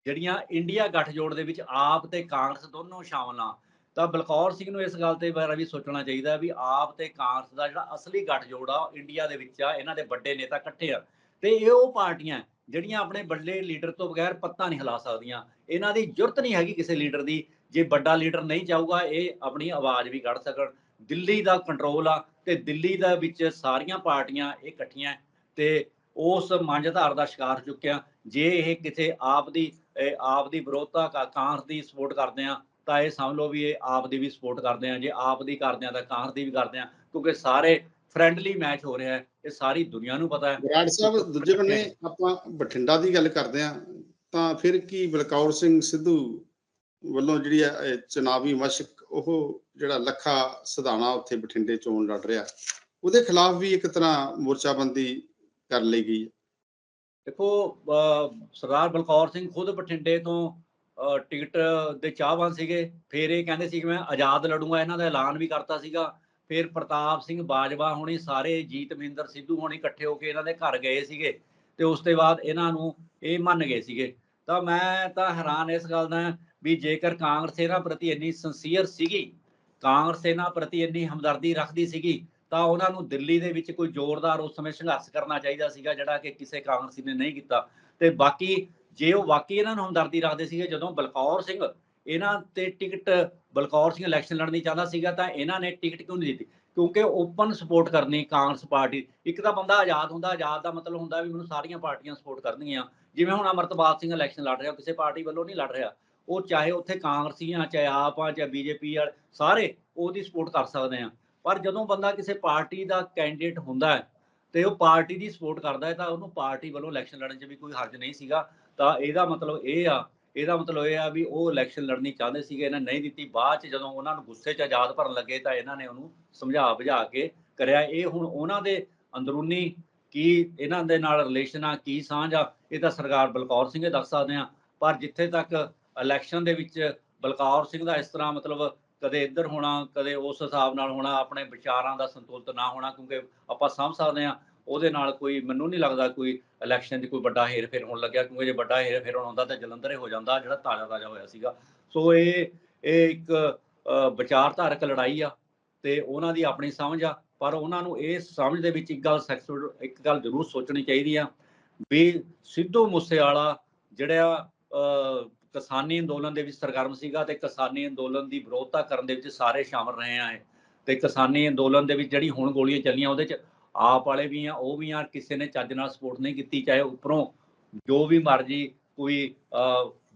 ਜਿਹੜੀਆਂ ਇੰਡੀਆ ਗੱਠਜੋੜ ਦੇ ਵਿੱਚ ਆਪ ਤੇ ਕਾਂਗਰਸ ਦੋਨੋਂ ਸ਼ਾਮਲ ਆ, ਤਾਂ ਬਲਕੌਰ ਸਿੰਘ ਨੂੰ ਇਸ ਗੱਲ ਤੇ ਬਾਰੇ ਵੀ ਸੋਚਣਾ ਚਾਹੀਦਾ ਵੀ ਆਪ ਤੇ ਕਾਂਗਰਸ ਦਾ ਜਿਹੜਾ ਅਸਲੀ ਗੱਠਜੋੜ ਆ, ਉਹ ਇੰਡੀਆ ਦੇ ਵਿੱਚ ਆ, ਇਹਨਾਂ ਦੇ ਵੱਡੇ ਨੇਤਾ ਇਕੱਠੇ ਆ। ਤੇ ਇਹ ਉਹ ਪਾਰਟੀਆਂ ਜਿਹੜੀਆਂ ਆਪਣੇ ਵੱਡੇ ਲੀਡਰ ਤੋਂ ਬਗੈਰ ਪੱਤਾ ਨਹੀਂ ਹਿਲਾ ਸਕਦੀਆਂ, ਇਹਨਾਂ ਦੀ ਜੁਰਤ ਨਹੀਂ ਹੈਗੀ ਕਿਸੇ ਲੀਡਰ ਦੀ, ਜੇ ਵੱਡਾ ਲੀਡਰ ਨਹੀਂ ਜਾਊਗਾ ਇਹ ਆਪਣੀ ਆਵਾਜ਼ ਵੀ ਕੱਢ ਸਕਣ। ਦਿੱਲੀ ਦਾ ਕੰਟਰੋਲ ਆ ਤੇ ਦਿੱਲੀ ਦਾ ਵਿੱਚ ਸਾਰੀਆਂ ਪਾਰਟੀਆਂ ਇਹ ਇਕੱਠੀਆਂ, ਤੇ ਉਸ ਮੰਝਧਾਰ ਦਾ ਸ਼ਿਕਾਰ ਚੁੱਕਿਆ। ਜੇ ਇਹ ਕਿਸੇ ਆਪ ਦੀ ਇਹ ਆਪ ਦੀ ਵਿਰੋਧਤਾ ਕਾਂਗਰਸ ਦੀ ਸਪੋਰਟ ਕਰਦੇ ਆ ਤਾਂ ਇਹ ਸਮਝ ਲਓ ਵੀ ਇਹ ਆਪ ਦੀ ਵੀ ਸਪੋਰਟ ਕਰਦੇ ਆ ਜੇ ਆਪ ਦੀ ਕਰਦੇ ਆ ਤਾਂ ਕਾਂਗਰਸ ਦੀ ਵੀ ਕਰਦੇ ਆ ਕਿਉਂਕਿ ਸਾਰੇ ਫ੍ਰੈਂਡਲੀ ਮੈਚ ਹੋ ਰਿਹਾ ਹੈ, ਇਹ ਸਾਰੀ ਦੁਨੀਆ ਨੂੰ ਪਤਾ ਹੈ। ਬਰਾੜ ਸਾਹਿਬ, ਦੂਜੇ ਬੰਨੇ ਆਪਾਂ ਬਠਿੰਡਾ ਦੀ ਗੱਲ ਕਰਦੇ ਆ ਤਾਂ ਫਿਰ ਕੀ ਬਲਕੌਰ ਸਿੰਘ ਸਿੱਧੂ ਵੱਲੋਂ ਜਿਹੜੀ ਹੈ, ਇਹ ਚੁਣਾਵੀ ਮਸ਼ਕ, ਉਹ ਜਿਹੜਾ ਲੱਖਾ ਸਧਾਣਾ ਉੱਥੇ ਬਠਿੰਡੇ ਚੋਣ ਲੜ ਰਿਹਾ, ਉਹਦੇ ਖਿਲਾਫ ਵੀ ਇੱਕ ਤਰ੍ਹਾਂ ਮੋਰਚਾਬੰਦੀ ਕਰ ਲਈ ਗਈ ਹੈ। ਦੇਖੋ ਸਰਦਾਰ ਬਲਕੌਰ ਸਿੰਘ ਖੁਦ ਬਠਿੰਡੇ ਤੋਂ ਟਿਕਟ ਦੇ ਚਾਹਵਾਨ ਸੀਗੇ। ਫਿਰ ਇਹ ਕਹਿੰਦੇ ਸੀ ਕਿ ਮੈਂ ਆਜ਼ਾਦ ਲੜੂੰਗਾ। ਇਹਨਾਂ ਦਾ ਐਲਾਨ ਵੀ ਕਰਤਾ ਸੀਗਾ। ਫਿਰ ਪ੍ਰਤਾਪ ਸਿੰਘ ਬਾਜਵਾ ਹੋਣੀ, ਸਾਰੇ ਜੀਤ ਮਹਿੰਦਰ ਸਿੱਧੂ ਹੋਣੀ ਇਕੱਠੇ ਹੋ ਕੇ ਇਹਨਾਂ ਦੇ ਘਰ ਗਏ ਸੀਗੇ ਤੇ ਉਸ ਤੋਂ ਬਾਅਦ ਇਹਨਾਂ ਨੂੰ ਇਹ ਮੰਨ ਗਏ ਸੀਗੇ। ਤਾਂ ਮੈਂ ਤਾਂ ਹੈਰਾਨ ਇਸ ਗੱਲ ਦਾ ਵੀ ਜੇਕਰ ਕਾਂਗਰਸ ਇਹਨਾਂ ਪ੍ਰਤੀ ਇੰਨੀ ਸਿੰਸੀਅਰ ਸੀਗੀ, ਕਾਂਗਰਸ ਇਹਨਾਂ ਪ੍ਰਤੀ ਇੰਨੀ ਹਮਦਰਦੀ ਰੱਖਦੀ ਸੀਗੀ ਤਾਂ ਉਹਨਾਂ ਨੂੰ ਦਿੱਲੀ ਦੇ ਵਿੱਚ ਕੋਈ ਜ਼ੋਰਦਾਰ ਉਸ ਸਮੇਂ ਸੰਘਰਸ਼ ਕਰਨਾ ਚਾਹੀਦਾ ਸੀਗਾ, ਜਿਹੜਾ ਕਿ ਕਿਸੇ ਕਾਂਗਰਸੀ ਨੇ ਨਹੀਂ ਕੀਤਾ। ਤੇ ਬਾਕੀ ਜੇ ਉਹ ਵਾਕਈ ਇਹਨਾਂ ਨੂੰ ਹਮਦਰਦੀ ਰੱਖਦੇ ਸੀਗੇ, ਜਦੋਂ ਬਲਕੌਰ ਸਿੰਘ ਇਹਨਾਂ ਤੇ ਟਿਕਟ, ਬਲਕੌਰ ਸਿੰਘ ਇਲੈਕਸ਼ਨ ਲੜਨੀ ਚਾਹੁੰਦਾ ਸੀਗਾ, ਤਾਂ ਇਹਨਾਂ ਨੇ ਟਿਕਟ ਕਿਉਂ ਨਹੀਂ ਦਿੱਤੀ? ਕਿਉਂਕਿ ਓਪਨ ਸਪੋਰਟ ਕਰਨੀ ਕਾਂਗਰਸ ਪਾਰਟੀ, ਇੱਕ ਤਾਂ ਬੰਦਾ ਆਜ਼ਾਦ ਹੁੰਦਾ, ਆਜ਼ਾਦ ਦਾ ਮਤਲਬ ਹੁੰਦਾ ਵੀ ਮੈਨੂੰ ਸਾਰੀਆਂ ਪਾਰਟੀਆਂ ਸਪੋਰਟ ਕਰਨਗੀਆਂ। ਜਿਵੇਂ ਹੁਣ ਅਮਰਤਪਾਲ ਸਿੰਘ ਇਲੈਕਸ਼ਨ ਲੜ ਰਿਹਾ ਕਿਸੇ ਪਾਰਟੀ ਵੱਲੋਂ ਨਹੀਂ ਲੜ ਰਿਹਾ। ਉਹ ਚਾਹੇ ਉੱਥੇ ਕਾਂਗਰਸੀ ਆ ਚਾਹੇ ਆਪ ਆ, ਚਾਹੇ ਬੀਜੇਪੀ ਵਾਲੇ, ਸਾਰੇ ਉਹਦੀ ਸਪੋਰਟ ਕਰ ਸਕਦੇ ਆ। ਪਰ ਜਦੋਂ ਬੰਦਾ ਕਿਸੇ ਪਾਰਟੀ ਦਾ ਕੈਂਡੀਡੇਟ ਹੁੰਦਾ ਹੈ ਤੇ ਉਹ ਪਾਰਟੀ ਦੀ ਸਪੋਰਟ ਕਰਦਾ ਹੈ ਤਾਂ ਉਹਨੂੰ ਪਾਰਟੀ ਵੱਲੋਂ ਇਲੈਕਸ਼ਨ ਲੜਨ 'ਚ ਵੀ ਕੋਈ ਹਰਜ ਨਹੀਂ ਸੀਗਾ। ਤਾਂ ਇਹਦਾ ਮਤਲਬ ਇਹ ਆ, ਇਹਦਾ ਮਤਲਬ ਇਹ ਆ ਵੀ ਉਹ ਇਲੈਕਸ਼ਨ ਲੜਨੀ ਚਾਹੁੰਦੇ ਸੀਗੇ, ਇਹਨਾਂ ਨਹੀਂ ਦਿੱਤੀ। ਬਾਅਦ 'ਚ ਜਦੋਂ ਉਹਨਾਂ ਨੂੰ ਗੁੱਸੇ 'ਚ ਆਜ਼ਾਦ ਭਰਨ ਲੱਗੇ ਤਾਂ ਇਹਨਾਂ ਨੇ ਉਹਨੂੰ ਸਮਝਾ ਬੁਝਾ ਕੇ ਕਰਿਆ। ਇਹ ਹੁਣ ਉਹਨਾਂ ਦੇ ਅੰਦਰੂਨੀ ਕੀ ਇਹਨਾਂ ਦੇ ਨਾਲ ਰਿਲੇਸ਼ਨ ਆ, ਕੀ ਸਾਂਝ ਆ, ਇਹ ਤਾਂ ਸਰਕਾਰ ਬਲਕੌਰ ਸਿੰਘ ਹੀ ਦੱਸ ਸਕਦੇ ਆ। ਪਰ ਜਿੱਥੇ ਤੱਕ ਇਲੈਕਸ਼ਨ ਦੇ ਵਿੱਚ ਬਲਕੌਰ ਸਿੰਘ ਦਾ ਇਸ ਤਰ੍ਹਾਂ ਮਤਲਬ ਕਦੇ ਇੱਧਰ ਹੋਣਾ ਕਦੇ ਉਸ ਹਿਸਾਬ ਨਾਲ ਹੋਣਾ ਆਪਣੇ ਵਿਚਾਰਾਂ ਦਾ ਸੰਤੁਲਿਤ ਨਾ ਹੋਣਾ ਕਿਉਂਕਿ ਆਪਾਂ ਸਮਝ ਸਕਦੇ ਹਾਂ ਉਹਦੇ ਨਾਲ ਕੋਈ ਮੈਨੂੰ ਨਹੀਂ ਲੱਗਦਾ ਕੋਈ ਇਲੈਕਸ਼ਨ ਦੀ ਕੋਈ ਵੱਡਾ ਹੇਰ ਫੇਰ ਹੋਣ ਲੱਗਿਆ ਕਿਉਂਕਿ ਜੇ ਵੱਡਾ ਹੇਰ ਫੇਰ ਹੁੰਦਾ ਤਾਂ ਜਲੰਧਰ ਹੋ ਜਾਂਦਾ ਜਿਹੜਾ ਤਾਜ਼ਾ ਤਾਜ਼ਾ ਹੋਇਆ ਸੀਗਾ। ਸੋ ਇਹ ਇਹ ਇੱਕ ਵਿਚਾਰਧਾਰਕ ਲੜਾਈ ਆ ਤੇ ਉਹਨਾਂ ਦੀ ਆਪਣੀ ਸਮਝ ਆ ਪਰ ਉਹਨਾਂ ਨੂੰ ਇਹ ਸਮਝ ਦੇ ਵਿੱਚ ਇੱਕ ਗੱਲ ਸੈਕਸ- ਇੱਕ ਗੱਲ ਜ਼ਰੂਰ ਸੋਚਣੀ ਚਾਹੀਦੀ ਆ ਵੀ ਸਿੱਧੂ ਮੂਸੇਵਾਲਾ ਜਿਹੜਾ ਅ, ਕਿਸਾਨੀ ਅੰਦੋਲਨ ਦੇ ਵਿੱਚ ਸਰਗਰਮ ਸੀਗਾ ਤੇ ਕਿਸਾਨੀ ਅੰਦੋਲਨ ਦੀ ਵਿਰੋਧਤਾ ਕਰਨ ਦੇ ਵਿੱਚ ਸਾਰੇ ਸ਼ਾਮਲ ਰਹੇ ਆ ਇਹ। ਤੇ ਕਿਸਾਨੀ ਅੰਦੋਲਨ ਦੇ ਵਿੱਚ ਜਿਹੜੀ ਹੁਣ ਗੋਲੀਆਂ ਚੱਲੀਆਂ, ਉਹਦੇ ਚ ਆਪ ਵਾਲੇ ਵੀ ਆ, ਉਹ ਵੀ ਆ, ਕਿਸੇ ਨੇ ਚੱਜ ਨਾਲ ਸਪੋਰਟ ਨਹੀਂ ਕੀਤੀ, ਚਾਹੇ ਉੱਪਰੋਂ ਜੋ ਵੀ ਮਰਜ਼ੀ ਕੋਈ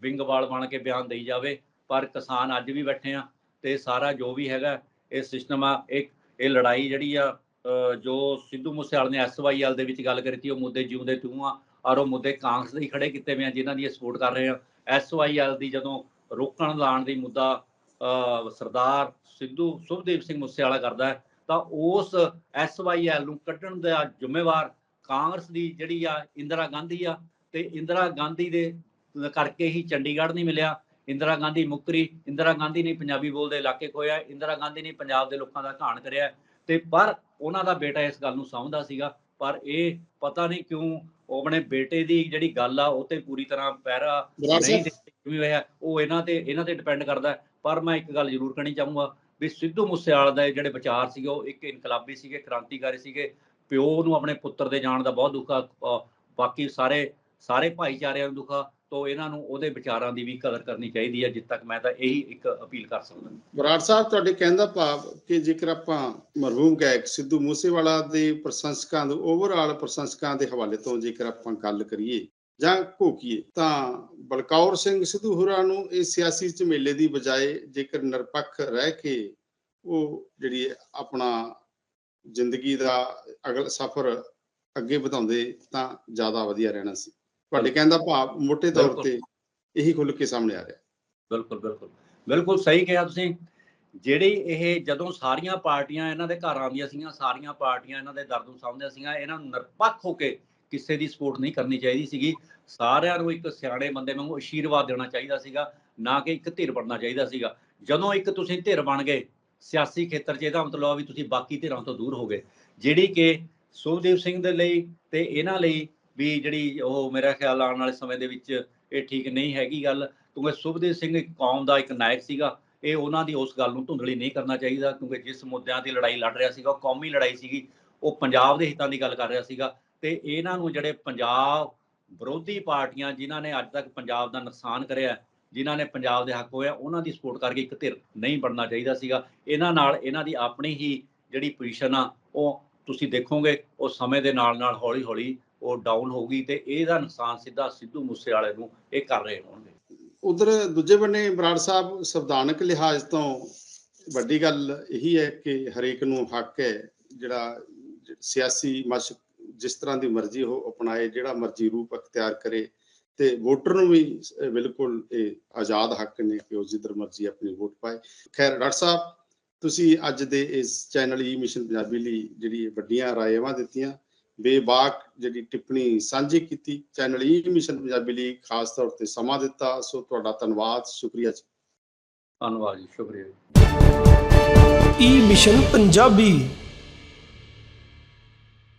ਵਿੰਗਵਾਲ ਬਣ ਕੇ ਬਿਆਨ ਦੇਈ ਜਾਵੇ, ਪਰ ਕਿਸਾਨ ਅੱਜ ਵੀ ਬੈਠੇ ਆ ਤੇ ਸਾਰਾ ਜੋ ਵੀ ਹੈਗਾ, ਇਹ ਸਿਸਟਮ ਆ, ਇੱਕ, ਇਹ ਲੜਾਈ ਜਿਹੜੀ ਆ ਜੋ ਸਿੱਧੂ ਮੂਸੇਵਾਲੇ ਨੇ ਐਸਵਾਈਐਲ ਦੇ ਵਿੱਚ ਗੱਲ ਕਰੀ ਸੀ ਉਹ ਮੁੱਦੇ ਜਿਉਂਦੇ ਤੂੰ ਆ, ਔਰ ਉਹ ਮੁੱਦੇ ਕਾਂਗਰਸ ਦੇ ਹੀ ਖੜੇ ਕੀਤੇ ਹੋਏ ਆ, ਜਿਨ੍ਹਾਂ ਦੀ ਸਪੋਰਟ ਕਰ ਰਹੇ ਆ। ਐਸਵਾਈਐਲ ਦੀ ਜਦੋਂ ਰੋਕਣ ਲਾਣ ਦੀ ਮੁੱਦਾ ਸਰਦਾਰ ਸਿੱਧੂ ਸੁਖਦੇਵ ਸਿੰਘ ਮੂਸੇਵਾਲਾ ਕਰਦਾ ਹੈ, ਤਾਂ ਉਸ ਐਸਵਾਈਐਲ ਨੂੰ ਕੱਢਣ ਦਾ ਜ਼ਿੰਮੇਵਾਰ ਕਾਂਗਰਸ ਦੀ ਜਿਹੜੀ ਆ ਇੰਦਰਾ ਗਾਂਧੀ ਆ ਤੇ ਇੰਦਰਾ ਗਾਂਧੀ ਦੇ ਕਰਕੇ ਹੀ ਚੰਡੀਗੜ੍ਹ ਨਹੀਂ ਮਿਲਿਆ। ਇੰਦਰਾ ਗਾਂਧੀ ਮੁਕਰੀ, ਇੰਦਰਾ ਗਾਂਧੀ ਨੇ ਪੰਜਾਬੀ ਬੋਲਦੇ ਇਲਾਕੇ ਖੋਇਆ ਇੰਦਰਾ ਗਾਂਧੀ ਨੇ ਪੰਜਾਬ ਦੇ ਲੋਕਾਂ ਦਾ ਘਾਣ ਕਰਿਆ। ਤੇ ਪਰ ਉਹਨਾਂ ਦਾ ਬੇਟਾ ਇਸ ਗੱਲ ਨੂੰ ਸਮਝਦਾ ਸੀਗਾ ਪਰ ਇਹ ਪਤਾ ਨਹੀਂ ਕਿਉਂ ਉਹ ਆਪਣੇ ਬੇਟੇ ਦੀ ਜਿਹੜੀ ਗੱਲ ਆ ਉਹ ਤੇ ਪੂਰੀ ਤਰ੍ਹਾਂ ਪਹਿਰਾ ਨਹੀਂ ਕਿਵੇਂ ਹੋਇਆ ਉਹ ਇਹਨਾਂ ਤੇ ਇਹਨਾਂ ਤੇ ਡਿਪੈਂਡ ਕਰਦਾ। ਪਰ ਮੈਂ ਇੱਕ ਗੱਲ ਜ਼ਰੂਰ ਕਹਿਣੀ ਚਾਹੂੰਗਾ ਵੀ ਸਿੱਧੂ ਮੂਸੇਵਾਲਾ ਦੇ ਜਿਹੜੇ ਵਿਚਾਰ ਸੀਗੇ ਉਹ ਇੱਕ ਇਨਕਲਾਬੀ ਸੀਗੇ ਕ੍ਰਾਂਤੀਕਾਰੀ ਸੀਗੇ। ਪਿਓ ਨੂੰ ਆਪਣੇ ਪੁੱਤਰ ਦੇ ਜਾਣ ਦਾ ਬਹੁਤ ਦੁੱਖ ਆ ਬਾਕੀ ਸਾਰੇ ਸਾਰੇ ਭਾਈਚਾਰਿਆਂ ਨੂੰ ਦੁੱਖ ਆ। ਤੋਂ ਇਹਨਾਂ ਨੂੰ ਉਹਦੇ ਵਿਚਾਰਾਂ ਦੀ ਵੀ ਕਦਰ ਕਰਨੀ ਚਾਹੀਦੀ ਹੈ, ਜਿੱਦ ਤੱਕ ਮੈਂ ਤਾਂ ਇਹੀ ਇੱਕ ਅਪੀਲ ਕਰ ਸਕਦਾ। ਬਰਾੜ ਸਾਹਿਬ, ਤੁਹਾਡੇ ਕਹਿਣ ਭਾਵ ਕਿ ਜੇਕਰ ਆਪਾਂ ਮਰਹੂਮ ਗਾਇਕ ਸਿੱਧੂ ਮੂਸੇਵਾਲਾ ਦੇ ਪ੍ਰਸ਼ੰਸਕਾਂ ਦੇ ਓਵਰਆਲ ਪ੍ਰਸ਼ੰਸਕਾਂ ਦੇ ਹਵਾਲੇ ਤੋਂ ਜੇਕਰ ਆਪਾਂ ਗੱਲ ਕਰੀਏ ਜਾਂ ਘੋਕੀਏ, ਤਾਂ ਬਲਕੌਰ ਸਿੰਘ ਸਿੱਧੂ ਹੋਰਾਂ ਨੂੰ ਇਹ ਸਿਆਸੀ ਝਮੇਲੇ ਦੀ ਬਜਾਏ ਜੇਕਰ ਨਿਰਪੱਖ ਰਹਿ ਕੇ ਉਹ ਜਿਹੜੀ ਆਪਣਾ ਜ਼ਿੰਦਗੀ ਦਾ ਅਗਲ ਸਫ਼ਰ ਅੱਗੇ ਵਧਾਉਂਦੇ ਤਾਂ ਜ਼ਿਆਦਾ ਵਧੀਆ ਰਹਿਣਾ ਸੀ। ਤੁਹਾਡੇ ਕਹਿਣ ਦਾ ਭਾਵ ਮੋٹے ਤੌਰ। ਤੇ ਇਹੀ ਖੁੱਲ ਕੇ ਸਾਹਮਣੇ ਆ ਰਿਹਾ। ਬਿਲਕੁਲ ਬਿਲਕੁਲ। ਬਿਲਕੁਲ ਸਹੀ ਕਿਹਾ ਤੁਸੀਂ। ਜਿਹੜੀ ਇਹ ਜਦੋਂ ਸਾਰੀਆਂ ਪਾਰਟੀਆਂ ਇਹਨਾਂ ਦੇ ਘਰ ਆਉਂਦੀਆਂ ਸੀਗੀਆਂ ਸਾਰੀਆਂ ਪਾਰਟੀਆਂ ਇਹਨਾਂ ਦੇ ਦਰਦ ਨੂੰ ਸਮਝਦੀਆਂ ਸੀਗੀਆਂ ਇਹਨਾਂ ਨੂੰ ਨਿਰਪੱਖ ਹੋ ਕੇ ਕਿਸੇ ਦੀ ਸਪੋਰਟ ਨਹੀਂ ਕਰਨੀ ਚਾਹੀਦੀ ਸੀਗੀ। ਸਾਰਿਆਂ ਨੂੰ ਇੱਕ ਸਿਆਣੇ ਬੰਦੇ ਵਾਂਗੂ ਅਸ਼ੀਰਵਾਦ ਦੇਣਾ ਚਾਹੀਦਾ ਸੀਗਾ ਨਾ ਕਿ ਇੱਕ ਧਿਰ ਬਣਨਾ ਚਾਹੀਦਾ ਸੀਗਾ। ਜਦੋਂ ਇੱਕ ਤੁਸੀਂ ਧਿਰ ਬਣ ਗਏ ਸਿਆਸੀ ਖੇਤਰ 'ਚ ਇਹਦਾ ਮਤਲਬ ਆ ਵੀ ਤੁਸੀਂ ਬਾਕੀ ਧਿਰਾਂ ਤੋਂ ਦੂਰ ਹੋ ਗਏ। ਜਿਹੜੀ ਕਿ ਸੁਖਦੇਵ ਸਿੰਘ ਦੇ ਲਈ ਤੇ ਇਹਨਾਂ ਲਈ ਵੀ ਜਿਹੜੀ ਉਹ ਮੇਰਾ ਖਿਆਲ ਆਉਣ ਵਾਲੇ ਸਮੇਂ ਦੇ ਵਿੱਚ ਇਹ ਠੀਕ ਨਹੀਂ ਹੈਗੀ ਗੱਲ, ਕਿਉਂਕਿ ਸੁਭਦੇਵ ਸਿੰਘ ਇੱਕ ਕੌਮ ਦਾ ਇੱਕ ਨਾਇਕ ਸੀਗਾ, ਇਹ ਉਹਨਾਂ ਦੀ ਉਸ ਗੱਲ ਨੂੰ ਧੁੰਦਲੀ ਨਹੀਂ ਕਰਨਾ ਚਾਹੀਦਾ, ਕਿਉਂਕਿ ਜਿਸ ਮੁੱਦਿਆਂ ਦੀ ਲੜਾਈ ਲੜ ਰਿਹਾ ਸੀਗਾ, ਉਹ ਕੌਮੀ ਲੜਾਈ ਸੀਗੀ, ਉਹ ਪੰਜਾਬ ਦੇ ਹਿੱਤਾਂ ਦੀ ਗੱਲ ਕਰ ਰਿਹਾ ਸੀਗਾ, ਤੇ ਇਹਨਾਂ ਨੂੰ ਜਿਹੜੇ ਪੰਜਾਬ ਵਿਰੋਧੀ ਪਾਰਟੀਆਂ ਜਿਨ੍ਹਾਂ ਨੇ ਅੱਜ ਤੱਕ ਪੰਜਾਬ ਦਾ ਨੁਕਸਾਨ ਕਰਿਆ, ਜਿਨ੍ਹਾਂ ਨੇ ਪੰਜਾਬ ਦੇ ਹੱਕ ਹੋਇਆ ਉਹਨਾਂ ਦੀ ਸਪੋਰਟ ਕਰਕੇ ਇੱਕ ਧਿਰ ਨਹੀਂ ਬਣਨਾ ਚਾਹੀਦਾ ਸੀਗਾ। ਇਹਨਾਂ ਨਾਲ, ਇਹਨਾਂ ਦੀ ਆਪਣੀ ਹੀ ਜਿਹੜੀ ਪੋਜੀਸ਼ਨ ਆ, ਉਹ ਤੁਸੀਂ ਦੇਖੋਗੇ, ਉਹ ਸਮੇਂ ਦੇ ਨਾਲ ਨਾਲ ਹੌਲੀ ਹੌਲੀ ਉਹ ਡਾਊਨ ਹੋਊਗੀ ਤੇ ਇਹਦਾ ਨੁਕਸਾਨ ਸਿੱਧਾ ਸਿੱਧੂ ਮੂਸੇ ਵਾਲੇ ਨੂੰ ਇਹ ਕਰ ਰਹੇ ਹੋਣਗੇ। ਉਧਰ ਦੂਜੇ ਬੰਨੇ ਬਰਾੜ ਸਾਹਿਬ ਸੰਵਿਧਾਨਕ ਲਿਹਾਜ਼ ਤੋਂ ਵੱਡੀ ਗੱਲ ਇਹੀ ਹੈ ਕਿ ਹਰੇਕ ਨੂੰ ਹੱਕ ਹੈ ਜਿਹੜਾ ਸਿਆਸੀ ਮਸ਼ਕ ਜਿਸ ਤਰ੍ਹਾਂ ਦੀ ਮਰਜ਼ੀ ਉਹ ਅਪਣਾਏ, ਜਿਹੜਾ ਮਰਜ਼ੀ ਰੂਪ ਅਖਤਿਆਰ ਕਰੇ ਤੇ ਵੋਟਰ ਨੂੰ ਵੀ ਬਿਲਕੁਲ ਇਹ ਆਜ਼ਾਦ ਹੱਕ ਨੇ ਕਿ ਉਹ ਜਿੱਧਰ ਮਰਜ਼ੀ ਆਪਣੀ ਵੋਟ ਪਾਏ। ਖੈਰ, ਡਾਕਟਰ ਸਾਹਿਬ, ਤੁਸੀਂ ਅੱਜ ਦੇ ਇਸ ਚੈਨਲ ਈ ਮਿਸ਼ਨ ਪੰਜਾਬੀ ਲਈ ਜਿਹੜੀ ਵੱਡੀਆਂ ਰਾਇਵਾਂ ਦਿੱਤੀਆਂ ਬੇਬਾਕ ਜਿਹੜੀ ਟਿੱਪਣੀ ਸਾਂਝੀ ਕੀਤੀ ਚੈਨਲ ਈ ਮਿਸ਼ਨ ਪੰਜਾਬੀ ਲਈ ਖਾਸ ਤੌਰ ਤੇ ਸਮਾਂ ਦਿੱਤਾ। ਸੋ ਤੁਹਾਡਾ ਧੰਨਵਾਦ ਸ਼ੁਕਰੀਆ ਜੀ। ਧੰਨਵਾਦ ਜੀ ਸ਼ੁਕਰੀਆ ਜੀ। E mission Punjabi.